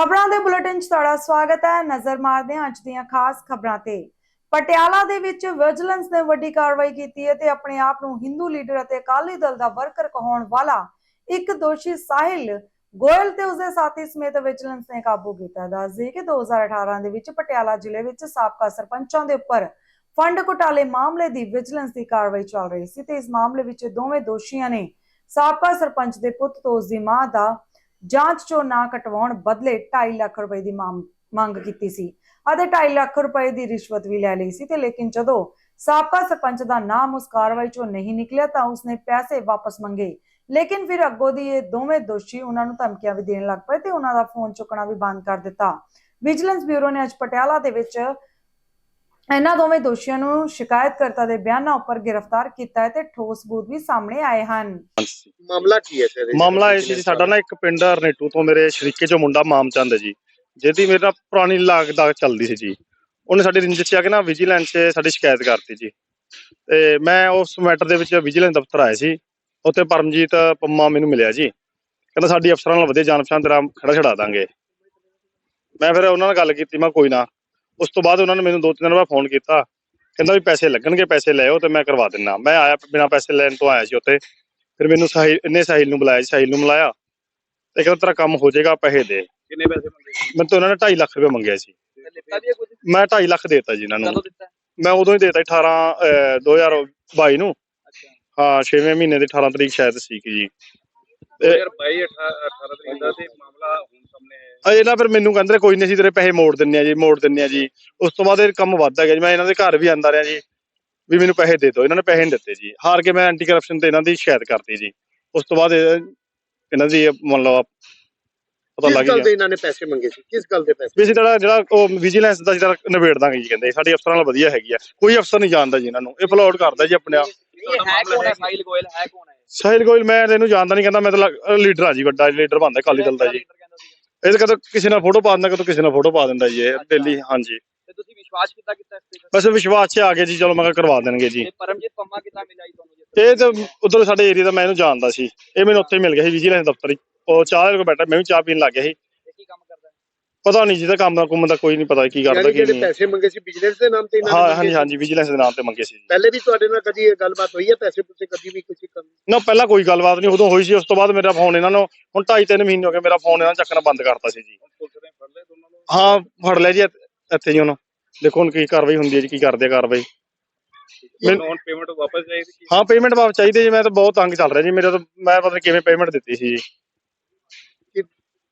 ਖਬਰਾਂ ਦੇ ਬੁਲੇਟਿਨ 'ਚ ਤੁਹਾਡਾ ਸਵਾਗਤ ਹੈ। ਨਜ਼ਰ ਮਾਰਦੇ ਹਾਂ ਅੱਜ ਦੀਆਂ ਖਾਸ ਖਬਰਾਂ ਤੇ। ਪਟਿਆਲਾ ਦੇ ਵਿੱਚ ਵਿਜੀਲੈਂਸ ਨੇ ਵੱਡੀ ਕਾਰਵਾਈ ਕੀਤੀ ਹੈ ਤੇ ਆਪਣੇ ਆਪ ਨੂੰ ਹਿੰਦੂ ਲੀਡਰ ਅਤੇ ਅਕਾਲੀ ਦਲ ਦਾ ਵਰਕਰ ਕਹਾਉਣ ਵਾਲਾ ਇੱਕ ਦੋਸ਼ੀ ਸਾਹਿਲ ਗੋਇਲ ਤੇ ਉਸਦੇ ਸਾਥੀ ਸਮੇਤ ਵਿਜੀਲੈਂਸ ਨੇ ਕਾਬੂ ਕੀਤਾ। ਦੱਸਦੇ ਕਿ 2018 ਦੇ ਵਿੱਚ ਪਟਿਆਲਾ ਜ਼ਿਲ੍ਹੇ ਵਿੱਚ ਸਾਬਕਾ ਸਰਪੰਚਾਂ ਦੇ ਉੱਪਰ ਫੰਡ ਘੁਟਾਲੇ ਮਾਮਲੇ ਦੀ ਵਿਜੀਲੈਂਸ ਦੀ ਕਾਰਵਾਈ ਚੱਲ ਰਹੀ ਸੀ ਤੇ ਇਸ ਮਾਮਲੇ ਵਿੱਚ ਦੋਵੇਂ ਦੋਸ਼ੀਆਂ ਨੇ ਸਾਬਕਾ ਸਰਪੰਚ ਦੇ ਪੁੱਤ ਤੋਂ ਉਸਦੀ ਮਾਂ ਦਾ ਜਾਂਚ ਚੋਂ ਨਾ ਕਟਵਾਉਣ ਬਦਲੇ 2.5 ਲੱਖ ਰੁਪਏ ਦੀ ਮੰਗ ਕੀਤੀ ਸੀ। ਅਤੇ 2.5 ਲੱਖ ਰੁਪਏ ਦੀ ਰਿਸ਼ਵਤ ਵੀ ਲੈ ਲਈ ਸੀ ਤੇ ਲੇਕਿਨ ਜਦੋਂ ਸਾਬਕਾ ਸਰਪੰਚ ਦਾ ਨਾਮ ਉਸ ਕਾਰਵਾਈ ਚੋਂ ਨਹੀਂ ਨਿਕਲਿਆ ਤਾਂ ਉਸਨੇ ਪੈਸੇ ਵਾਪਸ ਮੰਗੇ। ਲੇਕਿਨ ਫਿਰ ਅੱਗੋਂ ਦੀ ਇਹ ਦੋਵੇਂ ਦੋਸ਼ੀ ਉਹਨਾਂ ਨੂੰ ਧਮਕੀਆਂ ਵੀ ਦੇਣ ਲੱਗ ਪਏ ਤੇ ਉਹਨਾਂ ਦਾ ਫੋਨ ਚੁੱਕਣਾ ਵੀ ਬੰਦ ਕਰ ਦਿੱਤਾ। ਵਿਜੀਲੈਂਸ ਬਿਊਰੋ ਨੇ ਅੱਜ ਪਟਿਆਲਾ ਦੇ ਵਿੱਚ ਇਹਨਾਂ ਦੋਵੇਂ ਦੋਸ਼ੀਆਂ ਨੂੰ ਸ਼ਿਕਾਇਤਕਰਤਾ ਦੇ ਬਿਆਨਾਂ ਉੱਪਰ ਗ੍ਰਿਫਤਾਰ ਕੀਤਾ ਹੈ ਤੇ ਠੋਸ ਸਬੂਤ ਵੀ ਸਾਹਮਣੇ ਆਏ ਹਨ। ਮਾਮਲਾ ਕੀ ਹੈ ਸਰ? ਮਾਮਲਾ ਇਹ ਸੀ ਜੀ, ਸਾਡਾ ਨਾ ਇੱਕ ਪਿੰਡ ਰਨੇਟੂ ਤੋਂ ਮੇਰੇ ਸ਼ਰੀਕੇ ਚੋਂ ਮੁੰਡਾ ਮਾਮਚੰਦ ਹੈ ਜੀ ਜਿਹਦੀ ਮੇਰੇ ਨਾਲ ਪੁਰਾਣੀ ਲਾਗ ਦਾ ਚੱਲਦੀ ਸੀ ਜੀ। ਉਹਨੇ ਸਾਡੀ ਰਿੰਜ ਚ ਆ ਕੇ ਨਾ ਵਿਜੀਲੈਂਸ 'ਚ ਸਾਡੀ ਸ਼ਿਕਾਇਤ ਕਰਤੀ ਜੀ। ਤੇ ਮੈਂ ਉਸ ਮੈਟਰ ਦੇ ਵਿੱਚ ਵਿਜੀਲੈਂਸ ਦਫ਼ਤਰ ਆਇਆ ਸੀ ਉੱਥੇ ਪਰਮਜੀਤ ਪੰਮਾ ਮੈਨੂੰ ਮਿਲਿਆ ਜੀ। ਕਹਿੰਦਾ ਸਾਡੀ ਅਫਸਰਾਂ ਨਾਲ ਵਧੇ ਜਾਣ ਪਛਾਣ ਤੇਰਾ ਖੜਾ ਛਡਾ ਦਾਂਗੇ। ਮੈਂ ਫਿਰ ਉਹਨਾਂ ਨਾਲ ਗੱਲ ਕੀਤੀ ਮੈਂ ਕੋਈ ਨਾ। ਉਸ ਤੋਂ ਬਾਅਦ ਉਹਨਾਂ ਨੇ ਮੈਨੂੰ ਦੋ ਤਿੰਨ ਵਾਰ ਫੋਨ ਕੀਤਾ। ਕਹਿੰਦਾ ਵੀ ਪੈਸੇ ਲੱਗਣਗੇ ਪੈਸੇ ਲੈ ਆਓ ਤੇ ਮੈਂ ਕਰਵਾ ਦਿੰਨਾ ਮੈਂ ਆਇਆ ਬਿਨਾਂ ਪੈਸੇ ਲੈਣ ਤੋਂ ਆਇਆ ਸੀ ਉੱਥੇ। ਫਿਰ ਮੈਨੂੰ ਸਾਹਿਲ ਇਹਨੇ ਸਾਹਿਲ ਨੂੰ ਬੁਲਾਇਆ ਸਾਹਿਲ ਨੂੰ ਮਿਲਾਇਆ। ਤੇ ਕਹਿੰਦਾ ਤੇਰਾ ਕੰਮ ਹੋ ਜਾਏਗਾ ਪੈਸੇ ਦੇ। ਕਿੰਨੇ ਪੈਸੇ ਮੰਗੇ ਸੀ? ਮੈਨੂੰ ਤਾਂ ਉਹਨਾਂ ਨੇ 2.5 ਲੱਖ ਰੁਪਏ ਮੰਗਿਆ ਸੀ। ਮੈਂ 2.5 ਲੱਖ ਦੇਤਾ ਜੀ ਇਹਨਾਂ ਨੂੰ। ਮੈਂ ਉਦੋਂ ਹੀ ਦੇਤਾ 18 ਅਹ, 2022 ਨੂੰ। ਹਾਂ 6ਵੇਂ ਮਹੀਨੇ ਦੀ 18 ਤਰੀਕ ਸ਼ਾਇਦ ਸੀ ਕਿ ਜੀ। 2022 18 ਤਰੀਕ ਦਾ ਤੇ ਮਾਮਲਾ ਹੁਣ ਸਾਹਮਣੇ ਆਇਆ। ਅਜੇ ਨਾ ਫਿਰ ਮੈਨੂੰ ਕਹਿੰਦੇ ਕੋਈ ਨਹੀਂ ਅਸੀਂ ਤੇਰੇ ਪੈਸੇ ਮੋੜ ਦਿੰਨੇ ਆ ਜੀ ਮੋੜ ਦਿੰਨੇ ਆ ਜੀ। ਉਸ ਤੋਂ ਬਾਅਦ ਇਹ ਕੰਮ ਵੱਧਦਾ ਗਿਆ ਜੀ ਮੈਂ ਇਹਨਾਂ ਦੇ ਘਰ ਵੀ ਆਂਦਾ ਰਿਹਾ ਜੀ ਵੀ ਮੈਨੂੰ ਪੈਸੇ ਦੇ ਦਿਓ ਇਹਨਾਂ ਨੇ ਪੈਸੇ ਨਹੀਂ ਦਿੱਤੇ ਜੀ। ਹਾਰ ਕੇ ਮੈਂ ਐਂਟੀ ਕਰਪਸ਼ਨ ਤੇ ਇਹਨਾਂ ਦੀ ਸ਼ਿਕਾਇਤ ਕਰਤੀ ਜੀ। ਉਸ ਤੋਂ ਬਾਅਦ ਇਹ- ਇਹਨਾਂ ਦੀ ਇਹ ਮੰਨ ਲਓ ਪਤਾ ਕਿਸ ਲੱਗ ਗੱਲ ਗਿਆ। ਦੇ ਇਹਨਾਂ ਨੇ ਪੈਸੇ ਮੰਗੇ ਸੀ? ਕਿਸ ਗੱਲ ਦੇ ਪੈਸੇ? ਵੀ ਅਸੀਂ ਜਿਹੜਾ ਜਿਹੜਾ ਉਹ ਵਿਜੀਲੈਂਸ ਦਾ ਜਿਹੜਾ ਨਿਬੇੜ ਦਾਂਗੇ ਜੀ ਕਹਿੰਦੇ ਸਾਡੀ ਅਫਸਰਾਂ ਨਾਲ ਵਧੀਆ ਹੈਗੀ ਆ। ਕੋਈ ਅਫਸਰ ਨਹੀਂ ਜਾਣਦਾ ਜੀ ਇਹਨਾਂ ਨੂੰ ਇਹ ਫਲੋਟ ਕਰਦਾ ਜੀ ਆਪਣੇ ਆਪ। ਇਹ ਹੈ ਕੌਣ ਹੈ? ਸਾਈਲ ਗੋਇਲ ਹੈ ਕੌਣ ਹੈ? ਸਾਹਿਲ ਗੋਇਲ ਮੈਂ ਇਹਨੂੰ ਜਾਣਦਾ ਨਹੀਂ ਕਹਿੰਦਾ ਮੈਂ ਤਾਂ ਲੀਡਰ ਆ ਜੀ ਵੱਡਾ ਲੀਡਰ ਬਣਦਾ ਕਾਲੀ ਦਲ ਦਾ ਜੀ। ਇਹ ਤਾਂ ਕਦੋਂ ਕਿਸੇ ਨਾਲ ਫੋਟੋ ਪਾ ਦਿੰਦਾ ਕਦੋਂ ਕਿਸੇ ਨਾਲ ਫੋਟੋ ਪਾ ਦਿੰਦਾ ਜੀ ਇਹ ਡੇਲੀ ਹਾਂਜੀ। ਤੇ ਤੁਸੀਂ ਵਿਸ਼ਵਾਸ ਕੀਤਾ ਕੀਤਾ ਇਸ ਤੇ ਬਸ ਵਿਸ਼ਵਾਸ 'ਚ ਆ ਗਏ ਜੀ ਚਲੋ ਮੈਂ ਕਿਹਾ ਕਰਵਾ ਦੇਣਗੇ ਜੀ। ਤੇ ਪਰਮਜੀਤ ਪੰਮਾ ਕਿੱਦਾਂ ਮਿਲਿਆ ਜੀ ਤੁਹਾਨੂੰ ਜੀ ਇਹ ਤਾਂ ਉਧਰ ਸਾਡੇ ਏਰੀਆ ਦਾ ਮੈਂ ਇਹਨੂੰ ਜਾਣਦਾ ਸੀ। ਇਹ ਮੈਨੂੰ ਉੱਥੇ ਮਿਲ ਗਿਆ ਸੀ ਵਿਜੀਲੈਂਸ ਦਫ਼ਤਰ 'ਚ। ਉਹ ਚਾਹ ਦੇ ਕੋਲ ਬੈਠਾ ਮੈਂ ਵੀ ਚਾਹ ਪੀਣ ਲੱਗ ਗਿਆ ਸੀ ਇਹ ਕੀ ਕੰਮ ਕਰਦਾ ਹੈ ਪਤਾ ਨਹੀਂ ਜਿਹਦਾ ਕੰਮ ਦਾ ਕੁੰਮ ਦਾ ਕੋਈ ਨਹੀਂ ਪਤਾ ਕੀ ਕਰਦਾ ਯਾਨੀ ਕੀ ਜਿਹੜੇ ਨਹੀਂ। ਪੈਸੇ ਮੰਗੇ ਸੀ ਬਿਜ਼ਨਸ ਦੇ ਨਾਮ ਤੇ ਇਹਨਾਂ ਹਾਂ ਨੇ ਹਾਂਜੀ ਮੰਗੇ ਹਾਂਜੀ ਵਿਜੀਲੈਂਸ ਦੇ ਨਾਮ ਤੇ ਮੰਗੇ ਸੀ ਜੀ। ਪਹਿਲੇ ਵੀ ਤੁਹਾਡੇ ਨਾਲ ਕਦੀ ਇਹ ਗੱਲਬਾਤ ਹੋਈ ਹੈ ਪੈਸੇ ਪੂਸੇ ਕਦੀ ਵੀ ਕੁਝ ਕੰਮ ਨਾ ਪਹਿਲਾਂ ਕੋਈ ਗੱਲਬਾਤ ਨਹੀਂ ਉਦੋਂ ਹੋਈ ਸੀ ਉਸ ਤੋਂ ਬਾਅਦ ਮੇਰਾ ਫੋਨ ਇਹਨਾਂ ਨੂੰ ਹੁਣ 2.5 3 ਮਹੀਨੇ ਹੋ ਗਏ ਮੇਰਾ ਫੋਨ ਇਹਨਾਂ ਨੇ ਚੱਕਣਾ ਬੰਦ ਕਰਤਾ ਸੀ ਜੀ। ਨੇ ਨੂੰ? ਹਾਂ ਫੜ ਲਿਆ ਜੀ ਇੱਥੇ- ਇੱਥੇ ਜੀ ਹੁਣ। ਦੇਖੋ ਹੁਣ ਕੀ ਕਾਰਵਾਈ ਹੁੰਦੀ ਹੈ ਜੀ ਕੀ ਕਰਦੇ ਆ ਕਾਰਵਾਈ। ਮੈਨੂੰ- ਲੋਨ ਪੇਮੈਂਟ ਵਾਪਸ ਚਾਹੀਦੀ ਹਾਂ ਪੇਮੈਂਟ ਵਾਪਸ ਚਾਹੀਦੀ ਜੀ ਮੈਂ ਤਾਂ ਬਹੁਤ ਤੰਗ ਚੱਲ ਰਿਹਾ ਜੀ ਮੇਰਾ ਤਾਂ ਮੈਂ ਪਤਾ ਨਹੀਂ ਕਿਵੇਂ ਪੇਮੈਂਟ ਦਿੱਤੀ ਸੀ ਜੀ।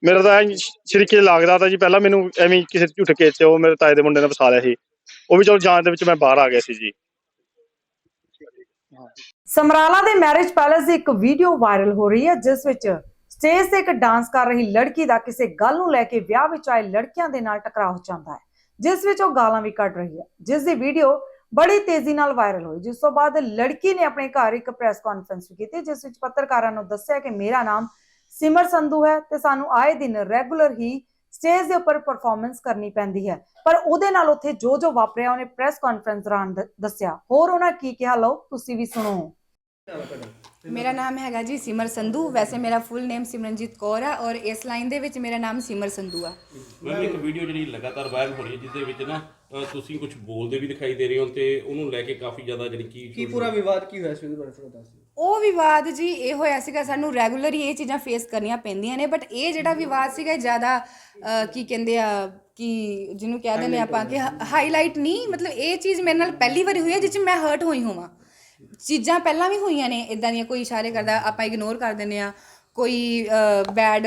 ਮੇਰਾ ਤਾਂ ਸ਼ਰੀਕੇ ਲੱਗਦਾ ਤਾਂ ਜੀ, ਪਹਿਲਾਂ ਮੈਨੂੰ ਐਵੇਂ ਕਿਸੇ ਝੂਠੇ ਕੇਸ 'ਚ ਉਹ ਮੇਰੇ ਤਾਏ ਦੇ ਮੁੰਡੇ ਨੇ ਫਸਾ ਲਿਆ ਸੀ। ਉਹ ਵੀ ਚਲੋ ਜਾਂਚ ਦੇ ਵਿੱਚ ਮੈਂ ਬਾਹਰ ਆ ਗਿਆ ਸੀ ਜੀ। ਸਮਰਾਲਾ ਦੇ ਮੈਰਿਜ ਪੈਲੇਸ ਦੀ ਇੱਕ ਵੀਡੀਓ ਵਾਇਰਲ ਹੋ ਰਹੀ ਹੈ, ਜਿਸ ਵਿੱਚ ਸਟੇਜ ਤੇ ਇੱਕ ਡਾਂਸ ਕਰ ਰਹੀ ਲੜਕੀ ਦਾ ਕਿਸੇ ਗੱਲ ਨੂੰ ਲੈ ਕੇ ਵਿਆਹ ਵਿੱਚ ਆਏ ਲੜਕਿਆਂ ਦੇ ਨਾਲ ਟਕਰਾਅ ਹੋ ਜਾਂਦਾ ਹੈ, ਜਿਸ ਵਿੱਚ ਉਹ ਗਾਲਾਂ ਵੀ ਕੱਢ ਰਹੀ ਹੈ। ਜਿਸ ਦੀ ਵੀਡੀਓ ਬੜੀ ਤੇਜ਼ੀ ਨਾਲ ਵਾਇਰਲ ਹੋਈ, ਜਿਸ ਤੋਂ ਬਾਅਦ ਲੜਕੀ ਨੇ ਆਪਣੇ ਘਰ ਇੱਕ ਪ੍ਰੈਸ ਕਾਨਫਰੰਸ ਕੀਤੀ, ਜਿਸ ਵਿੱਚ ਪੱਤਰਕਾਰਾਂ ਨੂੰ ਦੱਸਿਆ ਕਿ, ਮੇਰਾ ਨਾਮ ਸਿਮਰ ਸੰਧੂ ਹੈ ਤੇ ਸਾਨੂੰ ਆਏ ਦਿਨ ਰੈਗੂਲਰ ਹੀ ਸਟੇਜ ਦੇ ਉੱਪਰ ਪਰਫਾਰਮੈਂਸ ਕਰਨੀ ਪੈਂਦੀ ਹੈ। ਪਰ ਉਹਦੇ ਨਾਲ ਉੱਥੇ ਜੋ ਜੋ ਵਾਪਰਿਆ ਉਹਨੇ ਪ੍ਰੈਸ ਕਾਨਫਰੰਸ ਦੌਰਾਨ ਦੱਸਿਆ। ਹੋਰ ਉਹਨਾਂ ਕੀ ਕਿਹਾ? ਲਓ ਤੁਸੀਂ ਵੀ ਸੁਣੋ। ਮੇਰਾ ਨਾਮ ਹੈਗਾ ਜੀ ਸਿਮਰ ਸੰਧੂ। ਵੈਸੇ ਮੇਰਾ ਫੁੱਲ ਨੇਮ ਸਿਮਰਨਜੀਤ ਕੌਰ ਆ ਔਰ ਇਸ ਲਾਈਨ ਦੇ ਵਿੱਚ ਮੇਰਾ ਨਾਮ ਸਿਮਰ ਸੰਧੂ ਆ। ਮੈਮ ਇੱਕ ਵੀਡੀਓ ਜਿਹੜੀ ਲਗਾਤਾਰ ਵਾਇਰਲ ਹੋ ਰਹੀ ਹੈ ਜਿਸ ਦੇ ਵਿੱਚ ਨਾ ਤੁਸੀਂ ਕੁਝ ਬੋਲਦੇ ਵੀ ਦਿਖਾਈ ਦੇ ਰਹੇ ਹੋ ਤੇ ਉਹਨੂੰ ਲੈ ਕੇ ਕਾਫੀ ਜ਼ਿਆਦਾ ਜਿਹੜੀ ਕੀ ਕੀ ਪੂਰਾ ਵਿਵਾਦ ਕੀ ਹੋਇਆ ਸੀ ਉਹਦੇ ਬਾਰੇ ਥੋੜਾ ਦੱਸ ਉਹ ਵਿਵਾਦ ਜੀ ਇਹ ਹੋਇਆ ਸੀਗਾ ਸਾਨੂੰ ਰੈਗੂਲਰ ਹੀ ਇਹ ਚੀਜ਼ਾਂ ਫੇਸ ਕਰਨੀਆਂ ਪੈਂਦੀਆਂ ਨੇ ਬਟ ਇਹ ਜਿਹੜਾ ਵਿਵਾਦ ਸੀਗਾ ਜ਼ਿਆਦਾ ਕੀ ਕਹਿੰਦੇ ਆ ਕਿ ਜਿਹਨੂੰ ਕਹਿ ਦਿੰਦੇ ਆਪਾਂ ਕਿ ਹਾਈਲਾਈਟ ਨਹੀਂ ਮਤਲਬ ਇਹ ਚੀਜ਼ ਮੇਰੇ ਨਾਲ ਪਹਿਲੀ ਵਾਰੀ ਹੋਈ ਹੈ ਜਿਸ 'ਚ ਮੈਂ ਹਰਟ ਹੋਈ ਹੋਵਾਂ। ਚੀਜ਼ਾਂ ਪਹਿਲਾਂ ਵੀ ਹੋਈਆਂ ਨੇ ਇਦਾਂ ਦੀਆਂ ਕੋਈ ਇਸ਼ਾਰੇ ਕਰਦਾ ਆਪਾਂ ਇਗਨੋਰ ਕਰ ਦਿੰਦੇ ਆ ਕੋਈ ਬੈਡ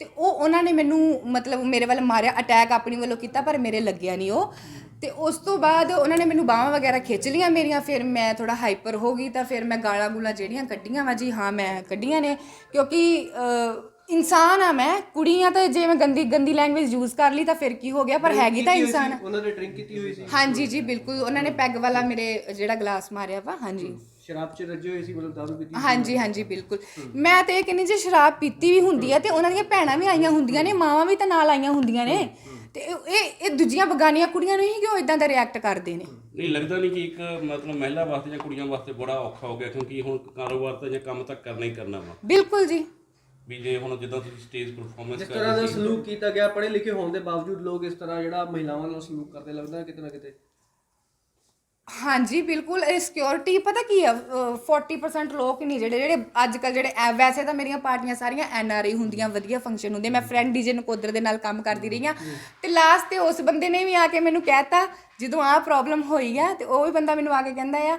ਤੇ ਉਹ ਉਹਨਾਂ ਨੇ ਮੈਨੂੰ ਮਤਲਬ ਮੇਰੇ ਵੱਲ ਮਾਰਿਆ ਅਟੈਕ ਆਪਣੀ ਵੱਲੋਂ ਕੀਤਾ ਪਰ ਮੇਰੇ ਲੱਗਿਆ ਨਹੀਂ ਉਹ। ਤੇ ਉਸ ਤੋਂ ਬਾਅਦ ਉਹਨਾਂ ਨੇ ਮੈਨੂੰ ਬਾਹਾਂ ਵਗੈਰਾ ਖਿੱਚ ਲੀਆਂ ਮੇਰੀਆਂ ਫਿਰ ਮੈਂ ਥੋੜਾ ਹਾਈਪਰ ਹੋ ਗਈ ਤਾਂ ਫਿਰ ਮੈਂ ਗਾਲਾਂ ਗੂਲਾਂ ਜਿਹੜੀਆਂ ਕੱਢੀਆਂ ਵਾ ਜੀ ਹਾਂ ਮੈਂ ਕੱਢੀਆਂ ਨੇ ਕਿਉਂਕਿ ਇਨਸਾਨ ਆ ਮੈਂ ਕੁੜੀ ਆ ਤਾਂ ਜੇ ਮੈਂ ਗੰਦੀ ਗੰਦੀ ਲੈਂਗੁਏਜ ਯੂਜ਼ ਕਰ ਲਈ ਤਾਂ ਫਿਰ ਕੀ ਹੋ ਗਿਆ? ਪਰ ਹੈਗੀ ਤਾਂ ਇਨਸਾਨ। ਉਹਨਾਂ ਨੇ ਡਰਿੰਕ ਕੀਤੀ ਹੋਈ ਸੀ। ਹਾਂਜੀ ਜੀ ਬਿਲਕੁਲ ਉਹਨਾਂ ਨੇ ਪੈਗ ਵਾਲਾ ਮੇਰੇ ਜਿਹੜਾ ਗਲਾਸ ਮਾਰਿਆ ਵਾ ਹਾਂਜੀ। ਸ਼ਰਾਬ 'ਚ ਰੱਜੇ ਹੋਏ ਸੀ ਮਤਲਬ ਦਾਰੂ ਪੀਤੀ ਸੀ। ਹਾਂਜੀ ਹਾਂਜੀ ਬਿਲਕੁਲ। ਮੈਂ ਤੇ ਇਹ ਕਹਿੰਦੀ ਜੇ ਸ਼ਰਾਬ ਪੀਤੀ ਵੀ ਹੁੰਦੀ ਹੈ ਤੇ ਉਹਨਾਂ ਦੀਆਂ ਭੈਣਾਂ ਵੀ ਆਈਆਂ ਹੁੰਦੀਆਂ ਨੇ ਮਾਵਾਂ ਵੀ ਤਾਂ ਨਾਲ ਆਈਆਂ ਹੁੰਦੀਆਂ ਨੇ। ਤੇ ਇਹ ਇਹ- ਇਹ ਦੂਜੀਆਂ ਬਗਾਨੀਆਂ ਕੁੜੀਆਂ ਨੂੰ ਹੀ ਕਿਉਂ ਇਦਾਂ ਦਾ ਰਿਐਕਟ ਕਰਦੇ ਨੇ? ਨਹੀਂ ਲੱਗਦਾ ਨਹੀਂ ਕਿ ਇੱਕ ਮਤਲਬ ਮਹਿਲਾ ਵਾਸਤੇ ਜਾਂ ਕੁੜੀਆਂ ਵਾਸਤੇ ਬੜਾ ਔਖਾ ਹੋ ਗਿਆ ਕਿਉਂਕਿ ਹੁਣ ਕਾਰੋਬਾਰ ਤਾਂ ਜਾਂ ਕੰਮ ਤਾਂ ਕਰਨਾ ਹੀ ਕਰਨਾ ਵਾ। ਬਿਲਕੁਲ ਜੀ। ਵੀ ਜੇ ਹੁਣ ਜਿੱਦਾਂ ਤੁਸੀਂ ਸਟੇਜ ਪਰਫਾਰਮੈਂਸ ਜਿਸ ਕਰ ਤਰ੍ਹਾਂ ਦਾ ਰਹੇ ਸੀ ਸਲੂਕ ਕੀਤਾ ਗਿਆ ਪੜ੍ਹੇ ਲਿਖੇ ਹੋਣ ਦੇ ਬਾਵਜੂਦ ਲੋਕ ਇਸ ਤਰ੍ਹਾਂ ਜਿਹੜਾ ਮਹਿਲਾਵਾਂ ਨਾਲ ਸਲੂਕ ਕਰਦੇ ਲੱਗਦਾ ਕਿਤੇ ਨਾ ਕਿਤੇ ਹਾਂਜੀ, ਬਿਲਕੁਲ, ਇਹ ਸਿਕਿਉਰਿਟੀ ਪਤਾ ਕੀ ਆ, ਅਹ 40% ਲੋਕ ਨਹੀਂ ਜਿਹੜੇ ਜਿਹੜੇ ਅੱਜ ਕੱਲ ਜਿਹੜੇ ਐ- ਵੈਸੇ ਤਾਂ ਮੇਰੀਆਂ ਪਾਰਟੀਆਂ ਸਾਰੀਆਂ ਐਨ ਆਰ ਆਈ ਹੁੰਦੀਆਂ, ਵਧੀਆ ਫੰਕਸ਼ਨ ਹੁੰਦੇ, ਮੈਂ ਫਰੈਂਡ ਡੀਜੇ ਨਕੋਦਰ ਦੇ ਨਾਲ ਕੰਮ ਕਰਦੀ ਰਹੀ ਆ ਤੇ ਲਾਸਟ ਤੇ ਉਸ ਬੰਦੇ ਨੇ ਵੀ ਆ ਕੇ ਮੈਨੂੰ ਕਹਿਤਾ, ਜਦੋਂ ਆਹ ਪ੍ਰੋਬਲਮ ਹੋਈ ਆ, ਤੇ ਉਹ ਵੀ ਬੰਦਾ ਮੈਨੂੰ ਆ ਕੇ ਕਹਿੰਦਾ ਆ